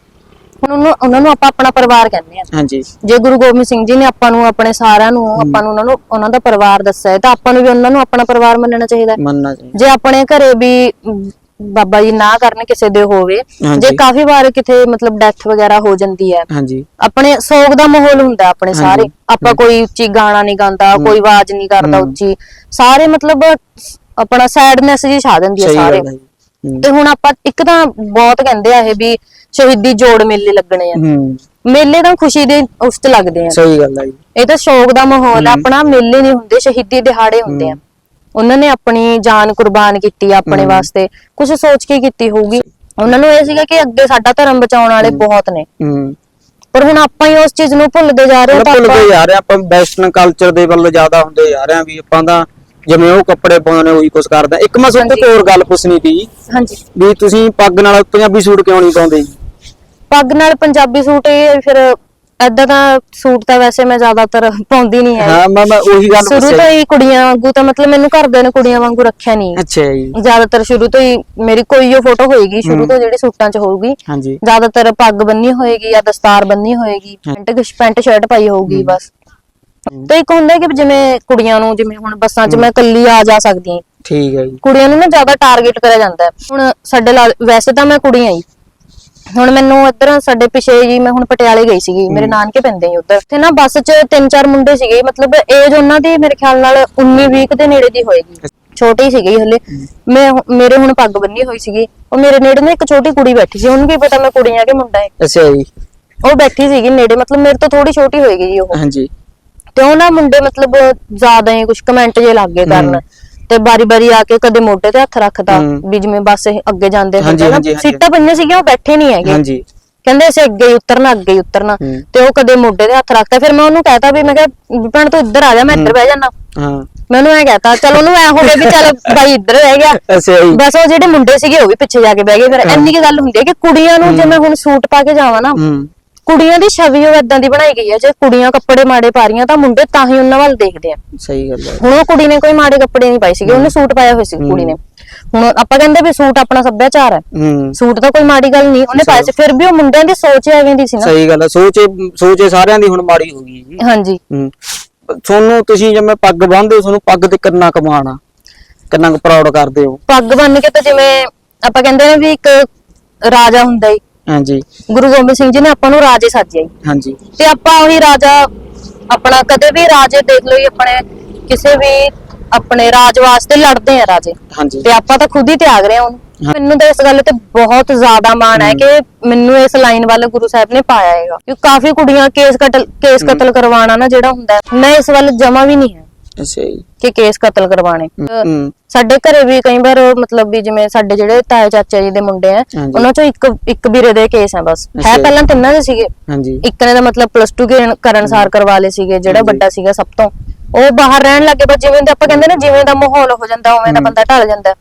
ਹੁਣ ਉਹਨੂੰ ਉਹਨਾਂ ਨੂੰ ਆਪਾਂ ਆਪਣਾ ਪਰਿਵਾਰ ਕਹਿੰਦੇ ਆ ਹਾਂਜੀ। ਜੇ ਗੁਰੂ ਗੋਬਿੰਦ ਸਿੰਘ ਜੀ ਨੇ ਆਪਾਂ ਨੂੰ ਆਪਣੇ ਸਾਰਿਆਂ ਨੂੰ ਆਪਾਂ ਨੂੰ ਉਹਨਾਂ ਨੂੰ ਉਹਨਾਂ ਦਾ ਪਰਿਵਾਰ ਦੱਸਿਆ ਹੈ ਤਾਂ ਆਪਾਂ ਨੂੰ ਵੀ ਉਹਨਾਂ ਨੂੰ ਆਪਣਾ ਪਰਿਵਾਰ ਮੰਨਣਾ ਚਾਹੀਦਾ ਹੈ। ਮੰਨਣਾ ਚਾਹੀਦਾ। ਜੇ ਆਪਣੇ ਘਰੇ ਵੀ ਅਮ, ਬਾਬਾ ਜੀ ਨਾ ਕਰਨ ਕਿਸੇ ਦੇ ਹੋਵੇ ਹਾਂਜੀ। ਜੇ ਕਾਫੀ ਵਾਰ ਕਿਤੇ ਮਤਲਬ ਡੈਥ ਵਗੈਰਾ ਹੋ ਜਾਂਦੀ ਹੈ ਹਾਂਜੀ। ਆਪਣੇ ਸੋਗ ਦਾ ਮਾਹੌਲ ਹੁੰਦਾ ਆਪਣੇ ਸਾਰੇ। ਆਪਾਂ ਕੋਈ ਉੱਚੀ ਗਾਣਾ ਨਹੀਂ ਗਾਉਂਦਾ ਕੋਈ ਆਵਾਜ਼ ਨਹੀਂ ਕਰਦਾ ਹਮ। ਉੱਚੀ। ਸਾਰੇ ਮਤਲਬ ਆਪਣਾ ਸੈਡਨੈਸ ਜੀ ਛਾ ਦਿੰਦੀ ਹੈ ਸਹੀ ਸਾਰੇ। ਗੱਲ ਹੈ ਜੀ। ਹਮ, ਤੇ ਹੁਣ ਆਪਾਂ ਇੱਕ ਤਾਂ ਬਹੁਤ ਕਹਿੰਦੇ ਆ ਇਹ ਵੀ ਸ਼ਹੀਦੀ ਜੋੜ ਮੇਲੇ ਲੱਗਣੇ ਆ। ਮੇਲੇ ਤਾਂ ਖੁਸ਼ੀ ਦੇ ਉਸ ਤੇ ਲੱਗਦੇ ਆ। ਸਹੀ ਗੱਲ ਹੈ ਜੀ। ਇਹ ਤਾਂ ਸ਼ੌਕ ਦਾ ਮਾਹੌਲ ਆ ਆਪਣਾ ਮੇਲੇ ਨਹੀਂ ਹੁੰਦੇ ਸ਼ਹੀਦੀ ਦਿਹਾੜੇ ਹੁੰਦੇ ਆ। ਉਹਨਾਂ ਨੇ ਆਪਣੀ ਜਾਨ ਕੁਰਬਾਨ ਕੀਤੀ ਆ ਆਪਣੇ ਵਾਸਤੇ। ਕੁਝ ਸੋਚ ਕੇ ਕੀਤੀ ਹੋਊਗੀ। ਉਹਨਾਂ ਨੂੰ ਇਹ ਸੀਗਾ ਕਿ ਅੱਗੇ ਸਾਡਾ ਧਰਮ ਬਚਾਉਣ ਵਾਲੇ ਬਹੁਤ ਨੇ। ਪਰ ਹੁਣ ਆਪਾਂ ਹੀ ਉਸ ਚੀਜ਼ ਨੂੰ ਭੁੱਲਦੇ ਜਾ ਰਹੇ ਹਾਂ ਤਾਂ ਆਪਾਂ ਗਏ ਜਾ ਰਹੇ ਹਾਂ, ਆਪਾਂ ਵੈਸਟਰਨ ਕਲਚਰ ਦੇ ਵੱਲ ਜ਼ਿਆਦਾ ਹੁੰਦੇ ਜਾ ਰਹੇ ਹਾਂ ਵੀ ਆਪਾਂ ਤਾਂ ਜਿਵੇਂ ਉਹ ਕੱਪੜੇ ਪਾਉਂਦੇ ਨੇ ਉਹੀ ਕੁਝ ਕਰਦੇ। ਇੱਕ ਮੈਂ ਤੁਹਾਨੂੰ ਇੱਕ ਹੋਰ ਗੱਲ ਪੁੱਛਣੀ ਸੀ। ਹਾਂਜੀ। ਵੀ ਤੁਸੀਂ ਪੱਗ ਨਾਲ ਪੰਜਾਬੀ ਸੂਟ ਕਿਉਂ ਨਹੀਂ ਪਾਉਂਦੇ ਜੀ? ਪੱਗ ਨਾਲ ਪੰਜਾਬੀ ਸੂਟ ਇਹ ਫਿਰ ਏਦਾਂ ਦਾ ਸੂਟ ਤਾਂ ਵੈਸੇ ਮੈਂ ਜ਼ਿਆਦਾਤਰ ਪਾਉਂਦੀ ਨਹੀਂ ਹੈ ਹਾਂ ਮੈਂ ਮੈਂ ਉਹੀ ਗੱਲ ਸ਼ੁਰੂ ਤੋਂ ਹੀ ਕੁੜੀਆਂ ਵਾਂਗੂ ਤਾਂ ਮਤਲਬ ਮੈਨੂੰ ਘਰਦਿਆਂ ਨੇ ਕੁੜੀਆਂ ਵਾਂਗੂ ਰੱਖਿਆ ਨਹੀਂ। ਅੱਛਾ ਜੀ। ਜ਼ਿਆਦਾਤਰ ਸ਼ੁਰੂ ਤੋਂ ਹੀ ਮੇਰੀ ਕੋਈ ਉਹ ਫੋਟੋ ਹੋਏਗੀ ਸ਼ੁਰੂ ਤੋਂ ਜਿਹੜੀ ਸੂਟਾਂ 'ਚ ਹੋਊਗੀ। ਹਾਂਜੀ। ਜ਼ਿਆਦਾਤਰ ਪੱਗ ਬੰਨੀ ਹੋਏਗੀ ਜਾਂ ਦਸਤਾਰ ਬੰਨੀ ਹੋਏਗੀ ਪੈਂਟ ਪੈਂਟ ਸ਼ਰਟ ਪਾਈ ਹੋਊਗੀ ਬਸ। ਤੇ ਇੱਕ ਹੁੰਦਾ ਕਿ ਜਿਵੇਂ ਕੁੜੀਆਂ ਨੂੰ ਜਿਵੇਂ ਹੁਣ ਬੱਸਾਂ 'ਚ ਮੈਂ ਇਕੱਲੀ ਆ ਜਾ ਸਕਦੀ ਹਾਂ। ਠੀਕ ਹੈ ਜੀ। ਕੁੜੀਆਂ ਨੂੰ ਨਾ ਜ਼ਿਆਦਾ ਟਾਰਗੇਟ ਕਰਿਆ ਜਾਂਦਾ ਹੈ। ਹੁਣ ਸਾਡੇ ਨਾਲ ਵੈਸੇ ਤਾਂ ਮੈਂ ਕੁੜੀ ਆਈ ਹੁਣ ਮੈਨੂੰ ਇੱਧਰ ਸਾਡੇ ਪਿਛੇ ਜੀ ਮੈਂ ਹੁਣ ਪਟਿਆਲੇ ਗਈ ਸੀਗੀ ਮੇਰੇ ਨਾਨਕੇ ਪੈਂਦੇ ਹੀ ਉੱਧਰ। ਤੇ ਨਾ ਬੱਸ 'ਚ ਤਿੰਨ ਚਾਰ ਮੁੰਡੇ ਸੀਗੇ ਮਤਲਬ ਏਜ ਉਹਨਾਂ ਦੀ ਮੇਰੇ ਖਿਆਲ ਨਾਲ 19 20 ਦੇ ਨੇੜੇ ਦੀ ਹੋਏਗੀ। ਛੋਟੇ ਹੀ ਸੀਗੇ ਹਲੇ। ਮੈਂ ਮੇਰੇ ਹੁਣ ਪੱਗ ਬੰਨੀ ਹੋਈ ਸੀਗੀ। ਉਹ ਮੇਰੇ ਨੇੜੇ ਨਾ ਇੱਕ ਛੋਟੀ ਕੁੜੀ ਬੈਠੀ ਸੀ ਉਹਨੂੰ ਕੀ ਪਤਾ ਮੈਂ ਕੁੜੀ ਆ ਕਿ ਮੁੰਡਾ ਹੈ। ਅੱਛਾ ਜੀ। ਉਹ ਬੈਠੀ ਸੀਗੀ ਨੇੜੇ ਮਤਲਬ ਮੇਰੇ ਤੋਂ ਥੋੜੀ ਛੋਟੀ ਹੋਏਗੀ ਜੀ ਉਹ। ਹਾਂਜੀ। ਤੇ ਉਹ ਨਾ ਮੁੰਡੇ ਮਤਲਬ ਜ਼ਿਆਦਾ ਹੀ ਕੁਝ ਕਮੈਂਟ ਜੇ ਲੱਗ ਗਏ ਕਰਨ। ਤੇ ਬਾਰੀ-ਬਾਰੀ ਆ ਕੇ ਕਦੇ ਮੋਢੇ ਤੇ ਹੱਥ ਰੱਖਦਾ। ਵੀ ਜਿਵੇਂ ਬੱਸ ਇਹ ਅੱਗੇ ਜਾਂਦੇ ਹਾਂਜੀ, ਹੁੰਦੇ ਨਾ ਹਾਂਜੀ, ਹਾਂਜੀ। ਸੀਟਾਂ ਪਈਆਂ ਸੀਗੀਆਂ ਉਹ ਬੈਠੇ ਨਹੀਂ ਹੈਗੇ। ਹਾਂਜੀ। ਕਹਿੰਦੇ ਅਸੀਂ ਅੱਗੇ ਹੀ ਉਤਰਨਾ ਅੱਗੇ ਹੀ ਉਤਰਨਾ। ਤੇ ਉਹ ਕਦੇ ਮੋਢੇ ਤੇ ਹੱਥ ਰੱਖਦਾ। ਫਿਰ ਮੈਂ ਉਹਨੂੰ ਕਹਤਾ ਵੀ ਮੈਂ ਕਿਹਾ ਵੀ ਭੈਣ ਤੂੰ ਇੱਧਰ ਆ ਜਾ ਮੈਂ ਇੱਧਰ ਬਹਿ ਜਾਣਾ ਹਾਂ। ਮੈਂ ਉਹਨੂੰ ਐ ਕਹਤਾ ਚਲ ਉਹਨੂੰ ਐ ਹੋ ਗਿਆ ਵੀ ਚੱਲ ਬਾਈ ਇੱਧਰ ਰਹਿ ਗਿਆ। ਅੱਛਾ ਜੀ। ਬਸ ਉਹ ਜਿਹੜੇ ਮੁੰਡੇ ਸੀਗੇ ਉਹ ਵੀ ਪਿੱਛੇ ਜਾ ਕੇ ਬਹਿ ਗਏ। ਫਿਰ ਇੰਨੀ ਕੀ ਗੱਲ ਹੁੰਦੀ ਹੈ ਕਿ ਕੁੜੀਆਂ ਨੂੰ ਜੇ ਮੈਂ ਹੁਣ ਸੂਟ ਪਾ ਕੇ ਜਾਵਾਂ ਨਾ ਕੁੜੀਆਂ ਦੀ ਛਵੀ ਉਹ ਇਦਾਂ ਦੀ ਬਣਾਈ ਗਈ ਹੈ ਜੇ ਕੁੜੀਆਂ ਕੱਪੜੇ ਮਾੜੇ ਪਾ ਰਹੀਆਂ ਤਾਂ ਮੁੰਡੇ ਤਾਂ ਹੀ ਉਹਨਾਂ ਵੱਲ ਦੇਖਦੇ ਆ। ਸਹੀ ਗੱਲ ਹੈ ਹੁਣ ਉਹ ਕੁੜੀ ਨੇ ਕੋਈ ਮਾੜੇ ਕੱਪੜੇ ਨਹੀਂ ਪਾਏ ਸੀਗੇ ਉਹਨੇ ਸੂਟ ਪਾਇਆ ਹੋਇਆ ਸੀ ਕੁੜੀ ਨੇ। ਹੁਣ ਆਪਾਂ ਕਹਿੰਦੇ ਵੀ ਸੂਟ ਆਪਣਾ ਸੱਭਿਆਚਾਰ ਹੈ। ਸੂਟ ਤਾਂ ਕੋਈ ਮਾੜੀ ਗੱਲ ਨਹੀਂ ਉਹਨੇ ਪਾਇਆ ਸੀ ਫਿਰ ਵੀ ਉਹ ਮੁੰਡਿਆਂ ਦੀ ਸੋਚ ਐਵੇਂ ਦੀ ਸੀ ਨਾ। ਸਹੀ ਗੱਲ ਹੈ ਸੋਚੇ ਸੋਚੇ ਸਾਰਿਆਂ ਦੀ ਹੁਣ ਮਾੜੀ ਹੋ ਗਈ ਜੀ। ਹਾਂਜੀ। ਤੁਹਾਨੂੰ ਤੁਸੀਂ ਜਿਵੇਂ ਪੱਗ ਬੰਨ੍ਹਦੇ ਹੋ ਤੁਹਾਨੂੰ ਪੱਗ ਤੇ ਕਿੰਨਾ ਕਮਾਣਾ ਕਿੰਨਾ ਪ੍ਰਾਊਡ ਕਰਦੇ ਹੋ? ਪੱਗ ਬੰਨ ਕੇ ਤਾਂ ਜਿਵੇਂ ਆਪਾਂ ਕਹਿੰਦੇ ਨੇ ਵੀ ਇੱਕ ਰਾਜਾ ਹੁੰਦਾ ਈ। ਹਾਂਜੀ। ਗੁਰੂ ਗੋਬਿੰਦ ਸਿੰਘ ਜੀ ਨੇ ਆਪਾਂ ਨੂੰ ਰਾਜੇ ਸਾਜਿਆ ਈ ਹਾਂਜੀ। ਤੇ ਆਪਾਂ ਉਹੀ ਰਾਜਾ ਆਪਣਾ ਕਦੇ ਵੀ ਰਾਜੇ ਦੇਖ ਲਓ ਜੀ ਆਪਣੇ ਕਿਸੇ ਵੀ ਆਪਣੇ ਰਾਜ ਵਾਸਤੇ ਲੜਦੇ ਆ ਰਾਜੇ। ਹਾਂਜੀ। ਤੇ ਆਪਾਂ ਤਾਂ ਖੁਦ ਹੀ ਤਿਆਗ ਰਹੇ ਹਾਂ ਉਹਨੂੰ। ਹਾਂ। ਮੈਨੂੰ ਤਾਂ ਇਸ ਗੱਲ ਤੇ ਬਹੁਤ ਜ਼ਿਆਦਾ ਮਾਣ ਹੈ ਕਿ ਮੈਨੂੰ ਇਸ ਲਾਈਨ ਵੱਲ ਗੁਰੂ ਸਾਹਿਬ ਨੇ ਪਾਇਆ ਹੈਗਾ। ਕਿਉਂਕਿ ਕਾਫੀ ਕੁੜੀਆਂ ਕੇਸ ਕਤਲ ਕੇਸ ਕਤਲ ਕਰਵਾਉਣਾ ਨਾ ਜਿਹੜਾ ਹੁੰਦਾ ਹੈ, ਮੈਂ ਇਸ ਵੱਲ ਜਮਾ ਵੀ ਨਹੀਂ ਹੈ। ਅੱਛਾ ਜੀ। ਕਿ ਕੇਸ ਕਤਲ ਕਰਵਾਣੇ ਸਾਡੇ ਘਰੇ ਵੀ ਕਈ ਵਾਰ ਮਤਲਬ ਵੀ ਜਿਵੇਂ ਸਾਡੇ ਜਿਹੜੇ ਤਾਏ ਚਾਚਾ ਜੀ ਦੇ ਮੁੰਡੇ ਆ। ਉਹਨਾਂ ਚੋਂ ਇੱਕ ਇੱਕ ਵੀਰੇ ਦੇ ਕੇਸ ਆ ਬਸ। ਹੈ। ਪਹਿਲਾਂ ਤਿੰਨਾਂ ਦੇ ਸੀਗੇ। ਹਾਂਜੀ। ਇੱਕ ਨੇ ਤਾਂ ਮਤਲਬ ਪਲੱਸ 2 ਕਰਨ ਸਾਰ ਕਰਵਾ ਲਏ ਸੀਗੇ ਜਿਹੜਾ ਵੱਡਾ ਸੀਗਾ ਸਭ ਤੋਂ। ਉਹ ਬਾਹਰ ਰਹਿਣ ਲੱਗੇ ਬਸ ਜਿਵੇਂ ਦਾ ਆਪਾਂ ਕਹਿੰਦੇ ਨਾ ਜਿਵੇਂ ਦਾ ਮਾਹੌਲ ਹੋ ਜਾਂਦਾ ਉਵੇਂ ਦਾ ਬੰਦਾ ਢਲ ਜਾਂਦਾ।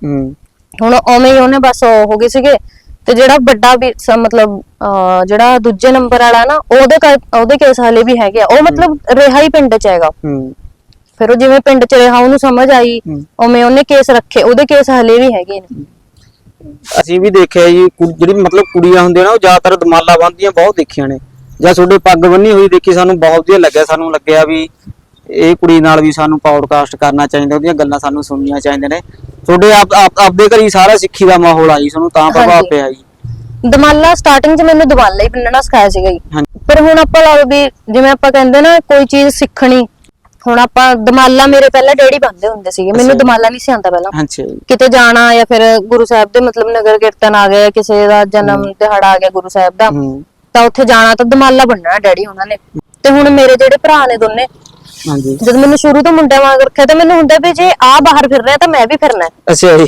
ਹੁਣ ਉਵੇਂ ਹੀ ਉਹਨੇ ਬਸ ਉਹ ਹੋ ਗਏ ਸੀਗੇ। ਤੇ ਜਿਹੜਾ ਵੱਡਾ ਵੀ ਮਤਲਬ ਜਿਹੜਾ ਦੂਜੇ ਨੰਬਰ ਵਾਲਾ ਨਾ ਉਹਦੇ ਉਹਦੇ ਕੇਸ ਹਲੇ ਵੀ ਹੈਗੇ ਆ। ਉਹ ਮਤਲਬ ਰਿਹਾ ਹੀ ਪਿੰਡ ਚ ਹੈਗਾ। ਫਿਰ ਉਹ ਜਿਵੇਂ ਪਿੰਡ ਚ ਰਿਹਾ ਉਹਨੂੰ ਸਮਝ ਆਈ। ਉਵੇਂ ਉਹਨੇ ਕੇਸ ਰੱਖੇ ਉਹਦੇ ਕੇਸ ਹਲੇ ਵੀ ਹੈਗੇ ਨੇ। ਅਸੀਂ ਵੀ ਦੇਖਿਆ ਜੀ ਕੁ- ਜਿਹੜੀ ਮਤਲਬ ਕੁੜੀਆਂ ਹੁੰਦੀਆਂ ਨਾ ਉਹ ਜ਼ਿਆਦਾਤਰ ਦਮਾਲਾ ਬੰਨ੍ਹਦੀਆਂ ਬਹੁਤ ਦੇਖੀਆਂ ਨੇ। ਜਾਂ ਤੁਹਾਡੇ ਪੱਗ ਬੰਨੀ ਹੋਈ ਦੇਖੀ ਸਾਨੂੰ ਬਹੁਤ ਵਧੀਆ ਲੱਗਿਆ ਸਾਨੂੰ ਲੱਗਿਆ ਵੀ ਇਹ ਕੁੜੀ ਨਾਲ ਵੀ ਸਾਨੂੰ ਪੌਡਕਾਸਟ ਕਰਨਾ ਚਾਹੀਦਾ ਉਹਦੀਆਂ ਗੱਲਾਂ ਸਾਨੂੰ ਸੁਣਨੀਆਂ ਚਾਹੀਦੀਆਂ ਨੇ। ਤੁਹਾਡੇ ਆਪ ਆਪ- ਆਪਦੇ ਘਰ ਸਾਰਾ ਸਿੱਖੀ ਦਾ ਮਾਹੌਲ ਆਈ ਤੁਹਾਨੂੰ ਤਾਂ ਪ੍ਰਭਾਵ ਹਾਂਜੀ। ਪਿਆ ਜੀ। ਦਮਾਲਾ ਸਟਾਰਟਿੰਗ 'ਚ ਮੈਨੂੰ ਦਮਾਲਾ ਹੀ ਬੰਨਣਾ ਸਿਖਾਇਆ ਸੀਗਾ ਜੀ। ਹਾਂਜੀ। ਪਰ ਹੁਣ ਆਪਾਂ ਲਾ ਲਓ ਵੀ ਜਿਵੇਂ ਆਪਾਂ ਕਹਿੰਦੇ ਨਾ ਕੋਈ ਚੀਜ਼ ਸਿੱਖਣੀ ਹੁਣ ਆਪਾਂ ਦਮਾਲਾ ਮੇਰੇ ਪਹਿਲਾਂ ਡੈਡੀ ਬੰਦੇ ਹੁੰਦੇ ਸੀਗੇ। ਮੈਨੂੰ। ਦਮਾਲਾ ਨਹੀਂ ਸੀ ਆਉਂਦਾ ਪਹਿਲਾਂ। ਅੱਛਾ ਜੀ। ਕਿਤੇ ਜਾਣਾ ਜਾਂ ਫਿਰ ਗੁਰੂ ਸਾਹਿਬ ਦੇ ਮਤਲਬ ਨਗਰ ਕੀਰਤਨ ਆ ਗਿਆ ਕਿਸੇ ਦਾ ਜਨਮ ਦਿਹਾੜਾ ਆ ਗਿਆ ਗੁਰੂ ਸਾਹਿਬ ਦਾ ਹੂੰ। ਤਾਂ ਉੱਥੇ ਜਾਣਾ ਤਾਂ ਦਮਾਲਾ ਬੰਨਣਾ ਡੈਡੀ ਉਹਨਾਂ ਨੇ। ਤੇ ਹੁਣ ਮੇਰੇ ਜਿਹੜੇ ਭਰਾ ਨੇ ਦੋਨੇ ਹਾਂਜੀ। ਜਦ ਮੈਨੂੰ ਸ਼ੁਰੂ ਤੋਂ ਮੁੰਡਿਆਂ ਵਾਂਗ ਰੱਖਿਆ ਤਾਂ ਮੈਨੂੰ ਹੁੰਦਾ ਵੀ ਜੇ ਆ ਬਾਹਰ ਫਿਰ ਰਿਹਾ ਤਾਂ ਮੈਂ ਵੀ ਫਿਰਨਾ ਹੈ। ਅੱਛਾ ਜੀ।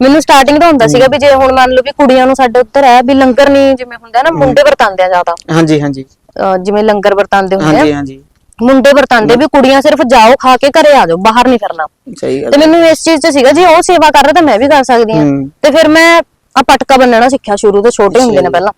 ਮੈਨੂੰ ਸਟਾਰਟਿੰਗ ਤੋਂ ਹੁੰਦਾ ਸੀਗਾ ਵੀ ਜੇ ਹੁਣ ਮੰਨ ਲਓ ਵੀ ਕੁੜੀਆਂ ਨੂੰ ਸਾਡੇ ਉੱਧਰ ਹੈ ਵੀ ਲੰਗਰ ਨਹੀਂ ਜਿਵੇਂ ਹੁੰਦਾ ਨਾ ਮੁੰਡੇ ਵਰਤਾਂਦੇ ਆ ਜ਼ਿਆਦਾ। ਹਾਂਜੀ ਹਾਂਜੀ। ਅਹ ਜਿਵੇਂ ਲੰਗਰ ਵਰਤਾਂਦੇ ਹੁੰਦੇ ਹਾਂਜੀ ਆ ਹਾਂਜੀ। ਮੁੰਡੇ ਵਰਤਾਂਦੇ ਵੀ ਕੁੜੀਆਂ ਸਿਰਫ ਜਾਓ ਖਾ ਕੇ ਘਰੇ ਆ ਜਾਓ ਬਾਹਰ ਨਹੀਂ ਸਹੀ ਗੱਲ ਤੇ ਮੈਨੂੰ ਇਸ ਚੀਜ਼ 'ਚ ਸੀਗਾ ਜੇ ਉਹ ਸੇਵਾ ਕਰ ਰਿਹਾ ਤਾਂ ਮੈਂ ਵੀ ਕਰ ਸਕਦੀ ਹੂੰ। ਤੇ ਫਿਰ ਮੈਂ ਆ ਪਟਕਾ ਬੰਨਣਾ ਸਿੱਖਿਆ ਸ਼ੁਰੂ ਤੋਂ ਛੋਟੇ ਹੁੰਦੇ ਨੇ ਪਹਿਲਾਂ।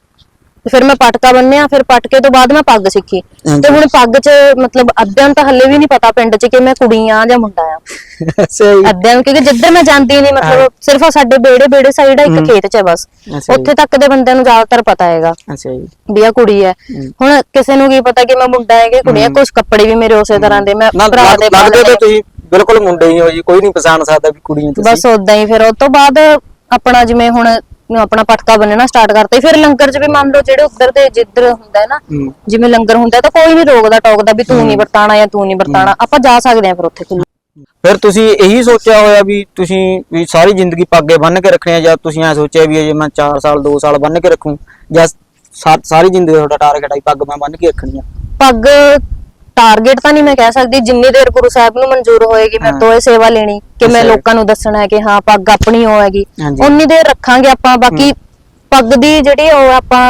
ਤੇ ਫਿਰ ਮੈਂ ਪਟਕਾ ਬੰਨਿਆ ਫਿਰ ਪਟਕੇ ਤੋਂ ਬਾਅਦ ਮੈਂ ਪੱਗ ਸਿੱਖੀ। ਹਾਂਜੀ। ਤੇ ਹੁਣ ਪੱਗ 'ਚ ਮਤਲਬ ਅੱਧਿਆਂ ਨੂੰ ਤਾਂ ਹੱਲੇ ਵੀ ਨਹੀਂ ਪਤਾ ਪਿੰਡ 'ਚ ਕਿ ਮੈਂ ਕੁੜੀ ਆ ਜਾਂ ਮੁੰਡਾ ਆ। ਜੀ ਅੱਧਿਆਂ ਨੂੰ ਕਿਉਂਕਿ ਜਿੱਧਰ ਮੈਂ ਜਾਂਦੀ ਨਹੀਂ ਮਤਲਬ ਸਿਰਫ ਸਾਡੇ ਬੇੜੇ ਬੇੜੇ ਸਾਈਡ ਆ ਇੱਕ ਖੇਤ 'ਚ ਬਸ। ਅੱਛਾ ਜੀ। ਉੱਥੇ ਤੱਕ ਦੇ ਬੰਦਿਆਂ ਨੂੰ ਜ਼ਿਆਦਾਤਰ ਪਤਾ ਹੈਗਾ ਅੱਛਾ ਜੀ। ਵੀ ਆ ਕੁੜੀ ਹੈ। ਹੁਣ ਕਿਸੇ ਨੂੰ ਕੀ ਪਤਾ ਕਿ ਮੈਂ ਮੁੰਡਾ ਹੈ ਕਿ ਕੁੜੀ ਹੈ ਕੁਝ ਕੱਪੜੇ ਵੀ ਮੇਰੇ ਉਸੇ ਤਰ੍ਹਾਂ ਦੇ ਮੈਂ ਨਾ ਭਰਾ ਦੇ ਪਾ ਲੱਗਦੇ ਤਾਂ ਤੁਸੀਂ ਬਿਲਕੁਲ ਮੁੰਡੇ ਹੀ ਹੋ ਜੀ ਕੋਈ ਨਹੀਂ ਪਛਾਣ ਸਕਦਾ ਵੀ ਕੁੜੀ ਤੁਸੀਂ ਬਸ ਉਦਾਂ ਹੀ ਫਿਰ ਉਸ ਤੋਂ ਬਾਅਦ ਆਪਣਾ ਜਿਵੇਂ ਹੁਣ ਆਪਣਾ ਪਟਕਾ ਬੰਨਣਾ ਸਟਾਰਟ ਕਰਤਾ ਫਿਰ ਲੰਗਰ 'ਚ ਵੀ ਮੰਨ ਲਓ ਜਿਹੜੇ ਉੱਧਰ ਦੇ ਜਿੱਧਰ ਹੁੰਦਾ ਹੈ ਨਾ ਹੂੰ। ਜਿਵੇਂ ਲੰਗਰ ਹੁੰਦਾ ਤਾਂ ਕੋਈ ਨਹੀਂ ਰੋਕਦਾ ਟੋਕਦਾ ਵੀ ਤੂੰ ਨਹੀਂ ਵਰਤਾਣਾ ਜਾਂ ਤੂੰ ਨਹੀਂ ਵਰਤਾਣਾ ਆਪਾਂ ਜਾ ਸਕਦੇ ਹਾਂ ਫਿਰ ਉੱਥੇ ਖੁੱਲ੍ਹ ਫਿਰ ਤੁਸੀਂ ਇਹੀ ਸੋਚਿਆ ਹੋਇਆ ਵੀ ਤੁਸੀਂ ਵੀ ਸਾਰੀ ਜ਼ਿੰਦਗੀ ਪੱਗੇ ਬੰਨ ਕੇ ਰੱਖਣੀ ਆ ਜਾਂ ਤੁਸੀਂ ਐ ਸੋਚਿਆ ਵੀ ਜੇ ਮੈਂ 4 ਸਾਲ 2 ਸਾਲ ਬੰਨ ਕੇ ਰੱਖੂੰ ਜਾਂ ਸਾ- ਸਾਰੀ ਜ਼ਿੰਦਗੀ ਤੁਹਾਡਾ ਟਾਰਗੇਟ ਹੈ ਪੱਗ ਮੈਂ ਬੰਨ ਕੇ ਰੱਖਣੀ ਆ? ਪੱਗ ਟਾਰਗੇਟ ਤਾਂ ਨਹੀਂ ਮੈਂ ਕਹਿ ਸਕਦੀ ਜਿੰਨੀ ਦੇਰ ਗੁਰੂ ਸਾਹਿਬ ਨੂੰ ਮਨਜ਼ੂਰ ਹੋਏਗੀ ਮੇਰੇ ਤੋਂ ਇਹ ਸੇਵਾ ਲੈਣੀ ਕਿ ਮੈਂ। ਲੋਕਾਂ ਨੂੰ ਦੱਸਣਾ ਹੈ ਕਿ ਹਾਂ ਪੱਗ ਆਪਣੀ ਹੋਏਗੀ। ਹਾਂਜੀ। ਉਨੀ ਦੇਰ ਰੱਖਾਂਗੇ ਆਪਾਂ ਬਾਕੀ ਪੱਗ ਦੀ ਜਿਹੜੀ ਉਹ ਆਪਾਂ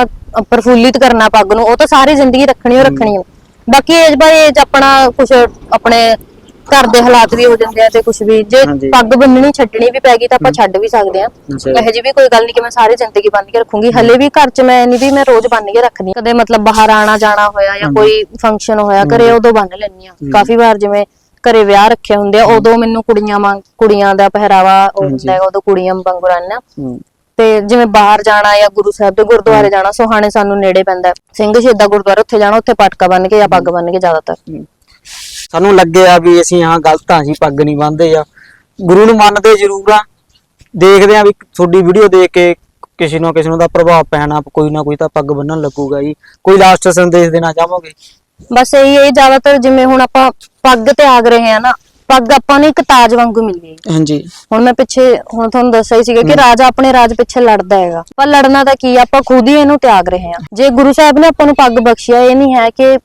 ਪ੍ਰਫੁੱਲਿਤ ਕਰਨਾ ਪੱਗ ਨੂੰ ਉਹ ਤਾਂ ਸਾਰੀ ਜ਼ਿੰਦਗੀ ਰੱਖਣੀ ਹੋ। ਰੱਖਣੀ ਹੈ ਬਾਕੀ ਏਜ ਬਾਈ ਏਜ ਆਪਣਾ ਕੁਝ ਆਪਣੇ ਘਰ ਦੇ ਹਾਲਾਤ ਵੀ ਹੋ ਜਾਂਦੇ ਆ ਤੇ ਕੁਝ ਵੀ। ਜੇ ਹਾਂਜੀ। ਪੱਗ ਬੰਨਣੀ ਛੱਡਣੀ ਵੀ ਪੈਗੀ ਤਾਂ ਆਪਾਂ ਛੱਡ ਵੀ ਸਕਦੇ ਆ। ਅੱਛਾ। ਇਹੋ ਜਿਹੀ ਵੀ ਕੋਈ ਗੱਲ ਨਹੀਂ ਕਿ ਮੈਂ ਸਾਰੀ ਜ਼ਿੰਦਗੀ ਬੰਨ ਕੇ ਰੱਖੂੰਗੀ। ਹਲੇ ਵੀ ਘਰ 'ਚ ਮੈਂ ਨਹੀਂ ਵੀ ਮੈਂ ਰੋਜ਼ ਬੰਨ ਕੇ ਰੱਖਦੀ ਕਦੇ ਮਤਲਬ ਬਾਹਰ ਆਣਾ ਜਾਣਾ ਹੋਇਆ ਜਾਂ ਕੋਈ ਫੰਕਸ਼ਨ ਹੋਇਆ ਘਰੇ ਉਦੋਂ ਬੰਨ ਲੈਂਦੀ ਆ ਕਾਫੀ ਵਾਰ ਜਿਵੇਂ ਘਰੇ ਵਿਆਹ ਰੱਖੇ ਹੁੰਦੇ ਆ ਉਦੋਂ ਮੈਨੂੰ ਕੁੜੀਆਂ ਵਾਂਗ ਕੁੜੀਆਂ ਦਾ ਪਹਿਰਾਵਾ ਉਹ ਹੁੰਦਾ ਹੈ ਉਦੋਂ ਕੁੜੀਆਂ ਵਾਂਗੂ ਰਹਿਣਾ ਹੂੰ ਤੇ ਜਿਵੇਂ ਬਾਹਰ ਜਾਣਾ ਜਾਂ ਗੁਰੂ ਸਾਹਿਬ ਦੇ ਗੁਰਦੁਆਰੇ ਜਾਣਾ ਸੋਹਾਣੇ ਸਾਨੂੰ ਨੇੜੇ ਪੈਂਦਾ ਹੈ। ਸਿੰਘ ਸ਼ਹੀਦਾਂ ਗੁਰਦੁਆਰਾ ਉੱਥੇ ਜਾਣਾ ਉੱਥੇ ਪਟਕਾ ਬੰਨ ਕੇ ਜਾਂ ਪੱਗ ਬੰਨ ਕੇ ਜ਼ਿਆਦਾਤਰ। ਸਾਨੂੰ ਲੱਗਿਆ ਵੀ ਅਸੀਂ ਹਾਂ ਗਲਤ ਆ ਅਸੀਂ ਪੱਗ ਨਹੀਂ ਬੰਨਦੇ ਆ। ਗੁਰੂ ਨੂੰ ਮੰਨਦੇ ਜ਼ਰੂਰ ਆ। ਦੇਖਦੇ ਆ ਵੀ ਤੁਹਾਡੀ ਵੀਡੀਓ ਦੇਖ ਕੇ ਕਿਸੇ ਨੂੰ ਕਿਸੇ ਨੂੰ ਦਾ ਪ੍ਰਭਾਵ ਪੈਣਾ ਕੋਈ ਨਾ ਕੋਈ ਤਾਂ ਪੱਗ ਬੰਨਣ ਲੱਗੂਗਾ ਜੀ। ਕੋਈ ਲਾਸਟ ਸੰਦੇਸ਼ ਦੇਣਾ ਚਾਹੋਗੇ? ਬਸ ਇਹੀ ਹੈ ਜ਼ਿਆਦਾਤਰ ਜਿਵੇਂ ਹੁਣ ਆਪਾਂ ਪੱਗ ਤੇ ਆਗ ਰਹੇ ਆ ਨਾ ਪੱਗ ਆਪਾਂ ਨੂੰ ਇੱਕ ਤਾਜ ਵਾਂਗੂ ਮਿਲੀ ਹੈ ਹਾਂਜੀ। ਹੁਣ ਮੈਂ ਪਿੱਛੇ ਹੁਣ ਤੁਹਾਨੂੰ ਦੱਸਿਆ ਹੀ ਸੀਗਾ ਕਿ ਰਾਜਾ ਆਪਣੇ ਰਾਜ ਪਿੱਛੇ ਲੜਦਾ ਹੈਗਾ। ਪਰ ਲੜਨਾ ਤਾਂ ਕੀ ਆਪਾਂ ਖੁਦ ਹੀ ਇਹਨੂੰ ਤਿਆਗ ਰਹੇ ਹਾਂ ਜੇ ਗੁਰੂ ਸਾਹਿਬ ਨੇ ਆਪਾਂ ਨੂੰ ਪੱਗ ਬਖਸ਼ਿਆ ਇਹ ਨਹੀਂ ਹੈ ਕਿ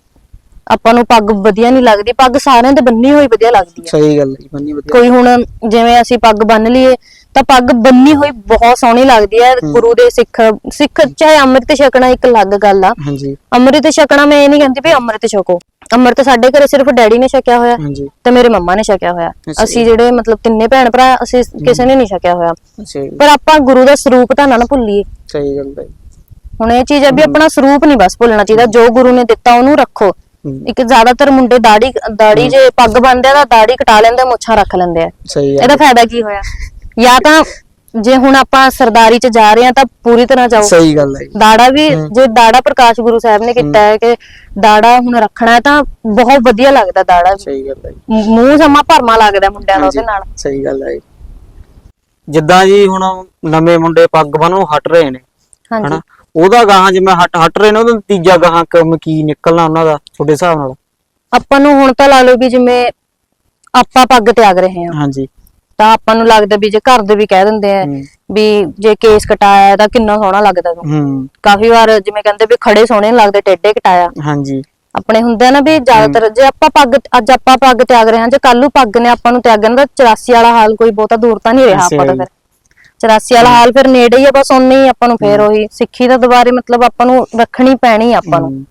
ਆਪਾਂ ਨੂੰ ਪੱਗ ਵਧੀਆ ਨਹੀਂ ਲੱਗਦੀ ਪੱਗ ਸਾਰਿਆਂ ਦੇ ਬੰਨੀ ਹੋਈ ਵਧੀਆ ਲੱਗਦੀ ਹੈ ਸਹੀ ਗੱਲ ਹੈ ਜੀ ਬੰਨੀ ਵਧੀਆ। ਕੋਈ ਹੁਣ ਜਿਵੇਂ ਅਸੀਂ ਪੱਗ ਬੰਨ ਲਈਏ ਤਾਂ ਪੱਗ ਬੰਨੀ ਹੋਈ ਬਹੁਤ ਸੋਹਣੀ ਲੱਗਦੀ ਹੈ। ਗੁਰੂ ਦੇ ਸਿੱਖ ਸਿੱਖ ਚਾਹੇ ਅੰਮ੍ਰਿਤ ਛਕਣਾ ਇੱਕ ਅਲੱਗ ਗੱਲ ਆ। ਹਾਂਜੀ। ਅੰਮ੍ਰਿਤ ਛਕਣਾ ਮੈਂ ਇਹ ਨਹੀਂ ਕਹਿੰਦੀ ਵੀ ਅੰਮ੍ਰਿਤ ਛਕੋ। ਅੰਮ੍ਰਿਤ ਸਾਡੇ ਘਰੇ ਸਿਰਫ ਡੈਡੀ ਨੇ ਛਕਿਆ ਹੋਇਆ ਹਾਂਜੀ। ਤੇ ਮੇਰੇ ਮੰਮਾ ਨੇ ਛਕਿਆ ਹੋਇਆ। ਅੱਛਾ ਅਸੀਂ ਜਿਹੜੇ ਮਤਲਬ ਤਿੰਨੇ ਭੈਣ ਭਰਾ ਅਸੀਂ ਕਿਸੇ ਨੇ ਨਹੀਂ ਛਕਿਆ ਹੋਇਆ। ਪਰ ਆਪਾਂ ਗੁਰੂ ਦਾ ਸਰੂਪ ਤਾਂ ਨਾ ਨਾ ਭੁੱਲੀਏ। ਸਹੀ ਗੱਲ ਹੈ ਹੁਣ ਇਹ ਚੀਜ਼ ਹੈ ਵੀ ਆਪਣਾ ਸਰੂਪ ਨਹੀਂ ਬਸ ਭੁੱਲਣਾ ਚਾਹੀਦਾ। ਜੋ ਗੁਰੂ ਨੇ ਦਿੱਤਾ ਉਹਨੂੰ ਰੱਖੋ। ਇੱਕ ਜ਼ਿਆਦਾਤਰ ਮੁੰਡੇ ਦਾੜੀ ਦਾੜੀ ਜੇ ਪੱਗ ਬੰਨਦੇ ਆ ਤਾਂ ਦਾੜੀ ਕਟਾ ਲੈਂਦੇ ਆ, ਮੁੱਛਾਂ ਰੱਖ ਲੈਂਦੇ ਆ। ਸਹੀ ਇਹਦਾ ਫਾਇਦਾ ਕੀ ਹੋਇਆ? ਜਾਂ ਤਾਂ ਜੇ ਹੁਣ ਆਪਾਂ ਸਰਦਾਰੀ ਚ ਜਾ ਰਹੇ ਆ ਤਾਂ ਪੂਰੀ ਤਰ੍ਹਾਂ ਜਾਓ। ਸਹੀ ਗੱਲ ਹੈ ਜੀ, ਦਾੜਾ ਵੀ ਜੇ ਦਾੜਾ ਪ੍ਰਕਾਸ਼ ਗੁਰੂ ਸਾਹਿਬ ਨੇ ਕੀਤਾ ਹੈ ਕਿ ਦਾੜਾ ਹੁਣ ਰੱਖਣਾ ਹੈ ਤਾਂ ਬਹੁਤ ਵਧੀਆ ਲੱਗਦਾ ਦਾੜਾ ਵੀ। ਸਹੀ ਗੱਲ ਹੈ ਜੀ, ਮੂੰਹ ਸਮਾਂ ਭਰਮਾ ਲੱਗਦਾ ਮੁੰਡਿਆਂ ਦਾ ਉਹਦੇ ਨਾਲ। ਸਹੀ ਗੱਲ ਹੈ ਜੀ। ਜਿੱਦਾਂ ਜੀ ਹੁਣ ਨਵੇਂ ਮੁੰਡੇ ਪੱਗ ਬੰਨ੍ਹਣੋਂ ਹਟ ਰਹੇ ਨੇ ਹਾਂਜੀ। ਉਹਦਾ ਗਾਹਾਂ ਜਿਵੇਂ ਹਟ ਹਟ ਰਹੇ ਨੇ ਉਹਦਾ ਨਤੀਜਾ ਗਾਹਾਂ ਕੰਮ ਕੀ ਨਿਕਲਣਾ ਉਹਨਾਂ ਦਾ ਤੁਹਾਡੇ ਹਿਸਾਬ ਨਾਲ? ਆਪਾਂ ਨੂੰ ਹੁਣ ਤਾਂ ਲਾ ਲਓ ਵੀ ਜਿਵੇਂ ਆਪਾਂ ਪੱਗ ਤਿਆਗ ਰਹੇ ਹਾਂ। ਹਾਂਜੀ। ਤਾਂ ਆਪਾਂ ਨੂੰ ਲੱਗਦਾ ਵੀ ਜੇ ਘਰ ਦੇ ਵੀ ਕਹਿ ਦਿੰਦੇ ਆ ਹੂੰ। ਵੀ ਜੇ ਕੇਸ ਕਟਾਇਆ ਹੈ ਤਾਂ ਕਿੰਨਾ ਸੋਹਣਾ ਲੱਗਦਾ ਤੂੰ ਹੂੰ। ਕਾਫੀ ਵਾਰ ਜਿਵੇਂ ਕਹਿੰਦੇ ਵੀ ਖੜੇ ਸੋਹਣੇ ਨੀ ਲੱਗਦੇ ਟੇਢੇ ਕਟਾਇਆ। ਹਾਂਜੀ। ਆਪਣੇ ਹੁੰਦਾ ਨਾ ਵੀ ਜ਼ਿਆਦਾਤਰ ਜੇ ਆਪਾਂ ਪੱਗ ਅੱਜ ਆਪਾਂ ਪੱਗ ਤਿਆਗ ਰਹੇ ਹਾਂ ਜੇ ਕੱਲ ਨੂੰ ਪੱਗ ਨੇ ਆਪਾਂ ਨੂੰ ਤਿਆਗਣ ਦਾ 84 ਵਾਲਾ ਹਾਲ ਕੋਈ ਬਹੁਤਾ ਦੂਰ ਤਾਂ ਨਹੀਂ ਰਿਹਾ ਆਪਾਂ ਦਾ ਫਿਰ। 84 ਵਾਲਾ ਹਾਲ ਫਿਰ ਨੇੜੇ ਹੀ ਆ ਬਸ ਉਨੇ ਹੀ ਆਪਾਂ ਨੂੰ ਫੇਰ ਉਹੀ ਸਿੱਖੀ ਦਾ ਦੁਬਾਰੇ ਮਤਲਬ ਆਪਾਂ ਨੂੰ ਰੱਖਣੀ ਪੈਣੀ ਆ ਆਪਾਂ ਨੂੰ।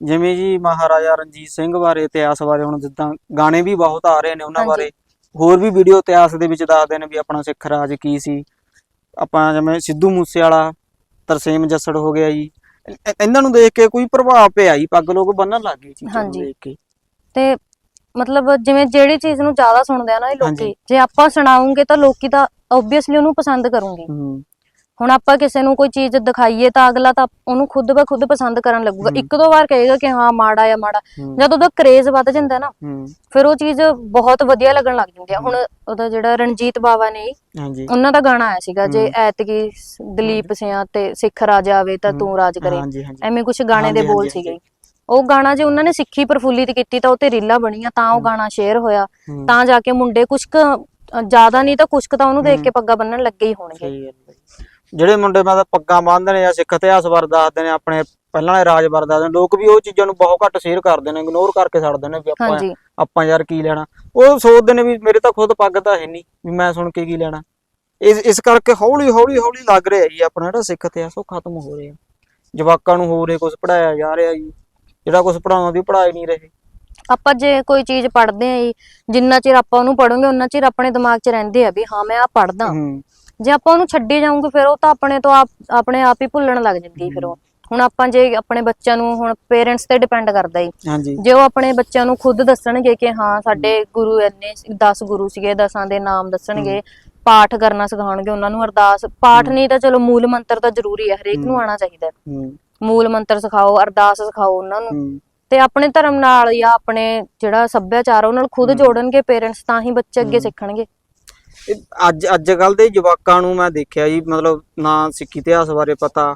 ਜਿਵੇਂ ਜੀ ਮਹਾਰਾਜਾ ਰਣਜੀਤ ਸਿੰਘ ਬਾਰੇ ਇਤਿਹਾਸ ਬਾਰੇ ਹੁਣ ਜਿੱਦਾਂ ਗਾਣੇ ਵੀ ਬਹੁਤ ਆ ਰਹੇ ਨੇ ਉਹਨਾਂ। ਬਾਰੇ ਹੋਰ ਵੀ ਵੀਡੀਓ ਇਤਿਹਾਸ ਦੇ ਵਿੱਚ ਦੱਸਦੇ ਨੇ ਵੀ ਆਪਣਾ ਸਿੱਖ ਰਾਜ ਕੀ ਸੀ ਆਪਾਂ ਜਿਵੇਂ ਸਿੱਧੂ ਮੂਸੇ ਵਾਲਾ ਤਰਸੇਮ ਜੱਸੜ ਹੋ ਗਿਆ ਜੀ ਇਹਨਾਂ ਨੂੰ ਦੇਖ ਕੇ ਕੋਈ ਪ੍ਰਭਾਵ ਪਿਆ ਜੀ ਪੱਗ ਲੋਕ ਬੰਨਣ ਲੱਗ ਗਏ ਚੀਜ਼ਾਂ ਨੂੰ। ਦੇਖ ਕੇ ਤੇ ਮਤਲਬ ਜਿਵੇਂ ਜਿਹੜੀ ਚੀਜ਼ ਨੂੰ ਜ਼ਿਆਦਾ ਸੁਣਦੇ ਆ ਨਾ ਇਹ। ਲੋਕੀ ਜੇ ਆਪਾਂ ਸੁਣਾਉਂਗੇ ਤਾਂ ਲੋਕੀ ਤਾਂ ਆਬਵੀਅਸਲੀ ਉਹਨੂੰ ਪਸੰਦ ਕਰਨਗੇ ਹੂੰ। ਹੁਣ ਆਪਾਂ ਕਿਸੇ ਨੂੰ ਕੋਈ ਚੀਜ਼ ਦਿਖਾਈਏ ਤਾਂ ਅਗਲਾ ਤਾਂ ਉਹਨੂੰ ਖੁਦ ਬ ਖੁਦ ਪਸੰਦ ਕਰਨ ਲੱਗੂਗਾ। ਇੱਕ ਦੋ ਵਾਰ ਕਹੇਗਾ ਕਿ ਹਾਂ ਮਾੜਾ ਜਾਂ ਮਾੜਾ। ਜਦ ਉਹਦਾ ਕਰੇਜ਼ ਵੱਧ ਜਾਂਦਾ ਨਾ ਫਿਰ ਉਹ ਚੀਜ਼ ਬਹੁਤ ਵਧੀਆ ਲੱਗਣ ਲੱਗ ਜਾਂਦੀ ਆ। ਹੁਣ ਉਹਦਾ ਜਿਹੜਾ ਰਣਜੀਤ ਬਾਵਾ ਨੇ ਹਾਂਜੀ। ਉਹਨਾਂ ਦਾ ਗਾਣਾ ਆਇਆ ਸੀਗਾ ਜੇ। ਐਤਕੀ ਦਲੀਪ ਸਿਆਂ ਤੇ ਸਿੱਖ ਰਾਜ ਆਵੇ ਤਾਂ ਤੂੰ ਰਾਜ ਕਰੇ। ਐਵੇਂ ਕੁਝ ਗਾਣੇ ਦੇ ਬੋਲ ਸੀਗੇ। ਉਹ ਗਾਣਾ ਜੇ ਉਹਨਾਂ ਨੇ ਸਿੱਖੀ ਪ੍ਰਫੁੱਲਿਤ ਕੀਤੀ ਤਾਂ ਉਹ ਤੇ ਰੀਲਾਂ ਬਣੀਆਂ ਤਾਂ ਉਹ ਗਾਣਾ ਸ਼ੇਅਰ ਹੋਇਆ। ਤਾਂ ਜਾ ਕੇ ਮੁੰਡੇ ਕੁਛ ਕੁ ਅ, ਜ਼ਿਆਦਾ ਨਹੀਂ ਤਾਂ ਕੁਛ ਕੁ ਤਾਂ ਉਹਨੂੰ ਦੇਖ ਕੇ ਪੱਗਾ ਬੰਨਣ ਲੱਗੇ ਹੀ ਹੋਣਗੇ। ਸਹੀ ਗੱਲ ਹੈ ਜੀ। ਜਿਹੜੇ ਮੁੰਡੇ ਮਤਲਬ ਪੱਗਾਂ ਬੰਨ੍ਹਦੇ ਨੇ ਜਾਂ ਸਿੱਖ ਇਤਿਹਾਸ ਬਾਰੇ ਦੱਸਦੇ ਨੇ ਆਪਣੇ ਪਹਿਲਾਂ ਵਾਲੇ ਰਾਜ ਬਾਰੇ ਦੱਸਦੇ ਨੇ ਲੋਕ ਵੀ ਉਹ ਚੀਜ਼ਾਂ ਨੂੰ ਬਹੁਤ ਘੱਟ ਸ਼ੇਅਰ ਕਰਦੇ ਨੇ ਇਗਨੋਰ ਕਰਕੇ ਛੱਡਦੇ ਨੇ ਵੀ ਆਪਾਂ ਹਾਂਜੀ। ਆਪਾਂ ਯਾਰ ਕੀ ਲੈਣਾ। ਉਹ ਸੋਚਦੇ ਨੇ ਵੀ ਮੇਰੇ ਤਾਂ ਖੁਦ ਪੱਗ ਤਾਂ ਹੈ ਨਹੀਂ ਵੀ ਮੈਂ ਸੁਣ ਕੇ ਕੀ ਲੈਣਾ। ਇਸ ਇਸ ਕਰਕੇ ਹੌਲੀ ਹੌਲੀ ਹੌਲੀ ਲੱਗ ਰਿਹਾ ਜੀ ਆਪਣਾ ਜਿਹੜਾ ਸਿੱਖ ਇਤਿਹਾਸ ਉਹ ਖਤਮ ਹੋ ਰਿਹਾ। ਜਵਾਕਾਂ ਨੂੰ ਹੋਰ ਹੀ ਕੁਝ ਪੜਾਇਆ ਜਾ ਰਿਹਾ ਜੀ। ਜਿਹੜਾ ਕੁਝ ਪੜਾਉਣਾ ਦੀ ਪੜਾਈ ਨਹੀਂ ਰਹੇ। ਆਪਾਂ ਜੇ ਕੋਈ ਚੀਜ਼ ਪੜ੍ਹਦੇ ਆਂ ਜੀ ਜਿੰਨਾ ਚਿਰ ਆਪਾਂ ਉਹਨੂੰ ਪੜਾਂਗੇ ਉਹਨਾਂ ਚਿਰ ਆਪਣੇ ਦਿਮਾਗ 'ਚ ਰਹਿੰਦੇ ਆ ਵੀ ਹਾਂ ਮੈਂ ਆ ਪੜ੍ਹਦਾ। ਹੂੰ। ਜੇ ਆਪਾਂ ਉਹਨੂੰ ਛੱਡੀ ਜਾਵਾਂਗੇ ਫਿਰ ਉਹ ਤਾਂ ਆਪਣੇ ਤੋਂ ਆਪ ਆਪਣੇ ਆਪ ਹੀ ਭੁੱਲਣ ਲੱਗ ਜਾਂਦੀ ਫਿਰ ਉਹ। ਹੁਣ ਆਪਾਂ ਜੇ ਆਪਣੇ ਬੱਚਿਆਂ ਨੂੰ ਹੁਣ ਪੇਰੈਂਟਸ ਤੇ ਡਿਪੈਂਡ ਕਰਦਾ ਹਾਂਜੀ। ਜੇ ਉਹ ਆਪਣੇ ਬੱਚਿਆਂ ਨੂੰ ਖੁਦ ਦੱਸਣਗੇ ਕਿ ਹਾਂ ਸਾਡੇ ਗੁਰੂ ਇੰਨੇ 10 ਗੁਰੂ ਸੀਗੇ ਦਸਾਂ ਦੇ ਨਾਮ ਦੱਸਣਗੇ ਪਾਠ ਕਰਨਾ ਸਿਖਾਉਣਗੇ ਉਹਨਾਂ ਨੂੰ ਅਰਦਾਸ ਪਾਠ ਨਹੀਂ ਤਾਂ ਚਲੋ ਮੂਲ ਮੰਤਰ ਤਾਂ ਜ਼ਰੂਰੀ ਹੈ ਹਰੇਕ ਨੂੰ ਆਉਣਾ ਚਾਹੀਦਾ। ਹੈ। ਹੂੰ। ਮੂਲ ਮੰਤਰ ਸਿਖਾਓ ਅਰਦਾਸ ਸਿਖਾਓ ਉਹਨਾਂ ਨੂੰ। ਹੂੰ। ਤੇ ਆਪਣੇ ਧਰਮ ਨਾਲ ਜਾਂ ਆਪਣੇ ਜਿਹੜਾ ਸੱਭਿਆਚਾਰ ਆ, ਉਹ ਨਾਲ ਖੁਦ ਜੋੜਨਗੇ ਪੇਰੈਂਟਸ ਤਾਂ ਹੀ ਬੱਚੇ ਅੱਗੇ ਸਿੱਖਣਗੇ ਇਹ ਅੱਜ ਅੱਜ ਕੱਲ ਦੇ ਜਵਾਕਾਂ ਨੂੰ ਮੈਂ ਦੇਖਿਆ ਜੀ ਮਤਲਬ ਨਾ ਸਿੱਖੀ ਇਤਿਹਾਸ ਬਾਰੇ ਪਤਾ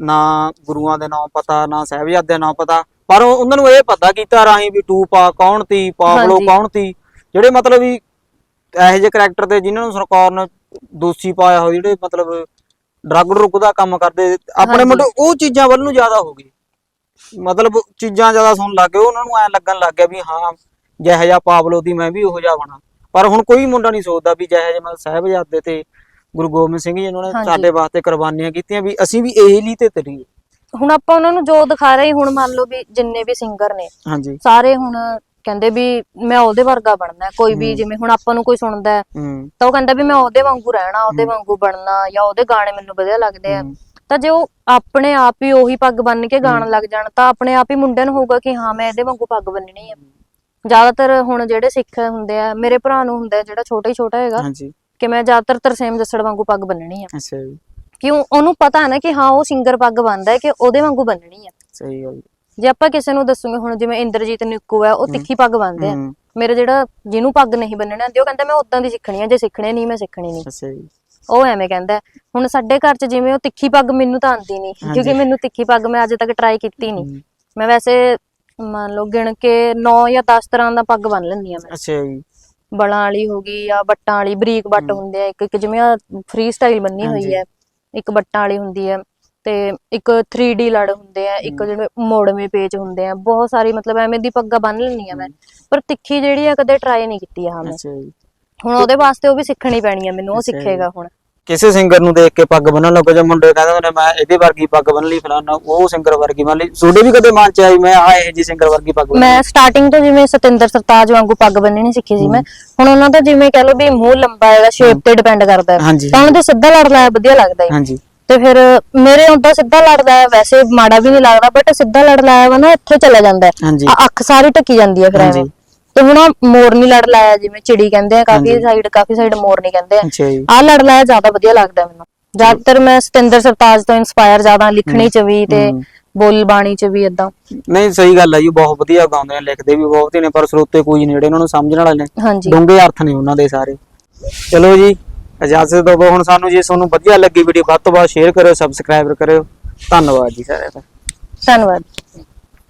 ਨਾ ਗੁਰੂਆਂ ਦੇ ਨਾਮ ਪਤਾ ਨਾ ਸਾਹਿਬਜ਼ਾਦੇ ਦੇ ਨਾਮ ਪਤਾ ਪਰ ਉਹ- ਉਹਨਾਂ ਨੂੰ ਇਹ ਪਤਾ ਕੀਤਾ ਰਾਹੀਂ ਵੀ ਟੂਪਾ ਕੌਣ ਤੀ ਪਾਵਲੋ ਹਾਂਜੀ। ਕੌਣ ਤੀ ਜਿਹੜੇ ਮਤਲਬ ਵੀ ਇਹੋ ਜਿਹੇ ਕਰੈਕਟਰ ਤੇ ਜਿਨ੍ਹਾਂ ਨੂੰ ਸਰਕਾਰ ਨੇ ਦੋਸ਼ੀ ਪਾਇਆ ਹੋਇਆ ਜਿਹੜੇ ਮਤਲਬ ਡਰੱਗ ਡਰੁੱਗ ਦਾ ਕੰਮ ਕਰਦੇ ਆਪਣੇ ਹਾਂਜੀ। ਮੁੰਡੇ ਉਹ ਚੀਜ਼ਾਂ ਵੱਲ ਨੂੰ ਜ਼ਿਆਦਾ ਹੋ ਗਏ ਮਤਲਬ ਚੀਜ਼ਾਂ ਜ਼ਿਆਦਾ ਸੁਣ ਲੱਗ ਗਏ ਉਹਨਾਂ ਨੂੰ ਐ ਲੱਗਣ ਲੱਗ ਗਿਆ ਵੀ ਹਾਂ ਜਿਹੋ ਜਿਹਾ ਪਾਵਲੋ ਦੀ ਮੈਂ ਵੀ ਉਹੋ ਜਿਹਾ ਬਣਾ ਪਰ ਹੁਣ ਕੋਈ ਮੁੰਡਾ ਨਹੀਂ ਸੋਚਦਾ ਵੀ ਜਿਹੋ ਜਿਹਾ ਮਤਲਬ ਸਾਹਿਬਜ਼ਾਦੇ ਤੇ ਗੁਰੂ ਗੋਬਿੰਦ ਸਿੰਘ ਜੀ ਉਹਨਾਂ ਨੇ। ਸਾਡੇ ਵਾਸਤੇ ਕੁਰਬਾਨੀਆਂ ਕੀਤੀਆਂ ਵੀ ਅਸੀਂ ਵੀ ਇਹ ਲਈ ਤੇ ਤਰੀਏ ਹੁਣ ਆਪਾਂ ਉਹਨਾਂ ਨੂੰ ਜੋ ਦਿਖਾ ਰਹੇ ਹੁਣ ਮੰਨ ਲਓ ਵੀ ਜਿੰਨੇ ਵੀ ਸਿੰਗਰ ਨੇ ਹਾਂਜੀ ਸਾਰੇ ਹੁਣ ਕਹਿੰਦੇ ਵੀ ਮੈਂ ਉਹਦੇ ਵਰਗਾ ਬਣਨਾ। ਕੋਈ ਵੀ ਜਿਵੇਂ ਹੁਣ ਆਪਾਂ ਨੂੰ ਕੋਈ ਸੁਣਦਾ ਤਾਂ ਉਹ ਕਹਿੰਦਾ ਵੀ ਮੈਂ ਉਹਦੇ ਵਾਂਗੂ ਰਹਿਣਾ ਉਹਦੇ ਵਾਂਗੂ ਬਣਨਾ ਜਾਂ ਉਹਦੇ ਗਾਣੇ ਮੈਨੂੰ ਵਧੀਆ ਲੱਗਦੇ ਆ। ਤਾਂ ਜੇ ਉਹ ਆਪਣੇ ਆਪ ਹੀ ਉਹੀ ਪੱਗ ਬੰਨ ਕੇ ਗਾਣ ਲੱਗ ਜਾਣ ਤਾਂ ਆਪਣੇ ਆਪ ਹੀ ਮੁੰਡਿਆਂ ਨੂੰ ਹੋਊਗਾ ਕਿ ਹਾਂ ਮੈਂ ਇਹਦੇ ਵਾਂਗੂ ਪੱਗ ਬੰਨਣੀ ਆ। ਜ਼ਿਆਦਾਤਰ ਹੁਣ ਜਿਹੜੇ ਸਿੱਖ ਹੁੰਦੇ ਆ ਮੇਰੇ ਭਰਾ ਨੂੰ ਹੁੰਦਾ ਜਿਹੜਾ ਛੋਟਾ ਹੀ ਛੋਟਾ ਹੈਗਾ ਹਾਂਜੀ। ਕਿ ਮੈਂ ਜ਼ਿਆਦਾਤਰ ਤਰਸੇਮ ਜੱਸੜ ਵਾਂਗੂ ਪੱਗ ਬੰਨਣੀ ਆ। ਅੱਛਾ ਜੀ। ਕਿਉਂ? ਉਹਨੂੰ ਪਤਾ ਹੈ ਨਾ ਕਿ ਹਾਂ ਉਹ ਸਿੰਗਰ ਪੱਗ ਬੰਨਦਾ ਹੈ ਕਿ ਉਹਦੇ ਵਾਂਗੂ ਬੰਨਣੀ ਆ। ਸਹੀ ਗੱਲ। ਜੇ ਆਪਾਂ ਕਿਸੇ ਨੂੰ ਦੱਸੂਗੇ ਹੁਣ ਜਿਵੇਂ ਇੰਦਰਜੀਤ ਨਿੱਕੂ ਹੈ ਉਹ ਤਿੱਖੀ ਪੱਗ ਬੰਨਦੇ ਆ। ਮੇਰੇ ਜਿਹੜਾ ਜਿਹਨੂੰ ਪੱਗ ਨਹੀਂ ਬੰਨਣੀ ਆਉਂਦੀ ਉਹ ਕਹਿੰਦਾ ਮੈਂ ਉਦਾਂ ਦੀ ਸਿੱਖਣੀ ਆ ਜੇ ਸਿੱਖਣੀ ਨਹੀਂ ਮੈਂ ਸਿੱਖਣੀ ਨਹੀਂ। ਅੱਛਾ ਜੀ। ਉਹ ਐਵੇਂ ਕਹਿੰਦਾ ਹੈ। ਹੁਣ ਸਾਡੇ ਘਰ 'ਚ ਜਿਵੇਂ ਉਹ ਤਿੱਖੀ ਪੱਗ ਮੈਨੂੰ ਤਾਂ ਆਉਂਦੀ ਨਹੀਂ ਕਿਉਂਕਿ ਮੈਨੂੰ ਤਿੱਖੀ ਪੱਗ ਮੈਂ ਅਜੇ ਤੱਕ ਟਰਾਈ ਕੀਤੀ ਨਹੀਂ। ਹੂੰ। ਮੈਂ ਵੈਸੇ ਮੰਨ ਲਓ ਗਿਣ ਕੇ 9 ਜਾਂ 10 ਤਰ੍ਹਾਂ ਦਾ ਪੱਗ ਬੰਨ ਲੈਂਦੀ ਆ ਮੈਂ। ਅੱਛਾ ਜੀ। ਬਲਾਂ ਵਾਲੀ ਹੋ ਗਈ ਜਾਂ ਬੱਟਾਂ ਵਾਲੀ ਬਰੀਕ ਬੱਟ ਹੁੰਦੇ ਆ ਇੱਕ ਇੱਕ ਜਿਵੇਂ ਫ੍ਰੀ ਸਟਾਈਲ ਬੰਨੀ ਹੋਈ। ਹੈ ਇੱਕ ਬੱਟਾਂ ਵਾਲੀ ਹੁੰਦੀ ਹੈ ਤੇ ਇੱਕ 3D ਲੜ ਹੁੰਦੇ ਆ ਇੱਕ ਜਿਹੜੇ ਮੋੜਵੇਂ ਪੇਚ ਹੁੰਦੇ ਆ ਬਹੁਤ ਸਾਰੀ ਮਤਲਬ ਐਵੇਂ ਦੀ ਪੱਗਾਂ ਬੰਨ ਲੈਂਦੀ ਆ ਮੈਂ। ਪਰ ਤਿੱਖੀ ਜਿਹੜੀ ਆ ਕਦੇ ਟਰਾਈ ਨਹੀਂ ਕੀਤੀ ਆ ਮੈਂ। ਅੱਛਾ ਜੀ। ਹੁਣ ਉਹਦੇ ਵਾਸਤੇ ਉਹ ਵੀ ਸਿੱਖਣੀ ਪੈਣੀ ਆ ਮੈਨੂੰ ਉਹ। ਸਿੱਖੇਗਾ ਹੁਣ। ਕਿਸੇ ਸਿੰਗਰ ਨੂੰ ਦੇਖ ਕੇ ਪੱਗ ਬੰਨਣ ਲੱਗ ਜਾ ਮੁੰਡੇ ਕਹਿੰਦੇ ਨੇ ਮੈਂ ਇਹਦੇ ਵਰਗੀ ਪੱਗ ਬੰਨ ਲਈ ਫਲਾਨਾ ਉਹ ਸਿੰਗਰ ਵਰਗੀ ਬੰਨ ਲਈ। ਤੁਹਾਡੇ ਵੀ ਕਦੇ ਮਨ ਚ ਆਈ ਮੈਂ ਆ ਇਹ ਜੀ ਸਿੰਗਰ ਵਰਗੀ ਪੱਗ ਬੰਨ ਮੈਂ ਸਟਾਰਟਿੰਗ ਤੋਂ ਜਿਵੇਂ ਸਤਿੰਦਰ ਸਰਤਾਜ ਵਾਂਗੂ ਪੱਗ ਬੰਨਣੀ ਸਿੱਖੀ ਸੀ ਮੈਂ। ਹੁਣ ਉਹਨਾਂ ਦਾ ਜਿਵੇਂ ਕਹ ਲਓ ਵੀ ਮੂੰਹ ਲੰਬਾ ਹੈਗਾ ਸ਼ੇਪ ਤੇ ਡਿਪੈਂਡ ਕਰਦਾ ਹੈ। ਤਾਂ ਉਹਨਾਂ ਦੇ ਸਿੱਧਾ ਲੜ ਲਾਇਆ ਵਧੀਆ ਲੱਗਦਾ ਹੈ। ਹਾਂਜੀ। ਤੇ ਫਿਰ ਮੇਰੇ ਹੁੰਦਾ ਸਿੱਧਾ ਲੜਦਾ ਹੈ ਵੈਸੇ ਮਾੜਾ ਵੀ ਨਹੀਂ ਲੱਗਦਾ ਬਟ ਸਿੱਧਾ ਲੜ ਲਾਇਆ ਵਾ ਨਾ ਇੱਥੇ ਚਲਾ ਜਾਂਦਾ ਹੈ। ਅੱਖ ਸਾਰੀ ਢੱਕੀ ਜਾਂਦੀ ਹੈ ਫਿਰ। ਐਵੇਂ। ਤੇ ਹੁਣ ਆਹ ਮੋਰਨੀ ਲੜ ਲਾਇਆ ਜਿਵੇਂ ਚਿੜੀ ਕਹਿੰਦੇ ਆ ਕਾਫੀ ਸਾਈਡ ਕਾਫੀ ਸਾਈਡ ਮੋਰਨੀ ਕਹਿੰਦੇ ਆ। ਅੱਛਾ ਜੀ। ਲੜ ਲਾਇਆ ਜ਼ਿਆਦਾ ਵਧੀਆ ਲੱਗਦਾ ਮੈਨੂੰ। ਜ਼ਿਆਦਾਤਰ ਮੈਂ ਸਤਿੰਦਰ ਸਰਤਾਜ ਤੋਂ ਇਨਸਪਾਇਰ ਜ਼ਿਆਦਾ ਲਿਖਣੀ ਚ ਵੀ ਤੇ ਹਮ। ਬੋਲ ਬਾਣੀ ਚ ਵੀ ਇਦਾਂ ਨਹੀਂ ਸਹੀ ਗੱਲ ਹੈ ਜੀ ਬਹੁਤ ਵਧੀਆ ਗਾਉਂਦੇ ਨੇ ਲਿਖਦੇ ਵੀ ਬਹੁਤ ਹੀ ਨੇ ਪਰ ਸਰੋਤੇ ਕੋਈ ਨਹੀਂ ਜਿਹੜੇ ਉਹਨਾਂ ਨੂੰ ਸਮਝਣ ਵਾਲੇ ਨੇ ਹਾਂਜੀ। ਡੂੰਘੇ ਅਰਥ ਨੇ ਉਹਨਾਂ ਦੇ ਸਾਰੇ। ਚਲੋ ਜੀ ਇਜਾਜ਼ਤ ਦਿਓ ਹੁਣ ਸਾਨੂੰ ਜੇ ਤੁਹਾਨੂੰ ਵਧੀਆ ਲੱਗੀ ਵੀਡੀਓ ਵੱਧ ਤੋਂ ਵੱਧ ਸ਼ੇਅਰ ਕਰਿਓ ਸਬਸਕ੍ਰਾਈਬ ਕਰਿਓ। ਧੰਨਵਾਦ ਜੀ ਸਾਰਿਆਂ ਦਾ। ਧੰਨਵਾਦ।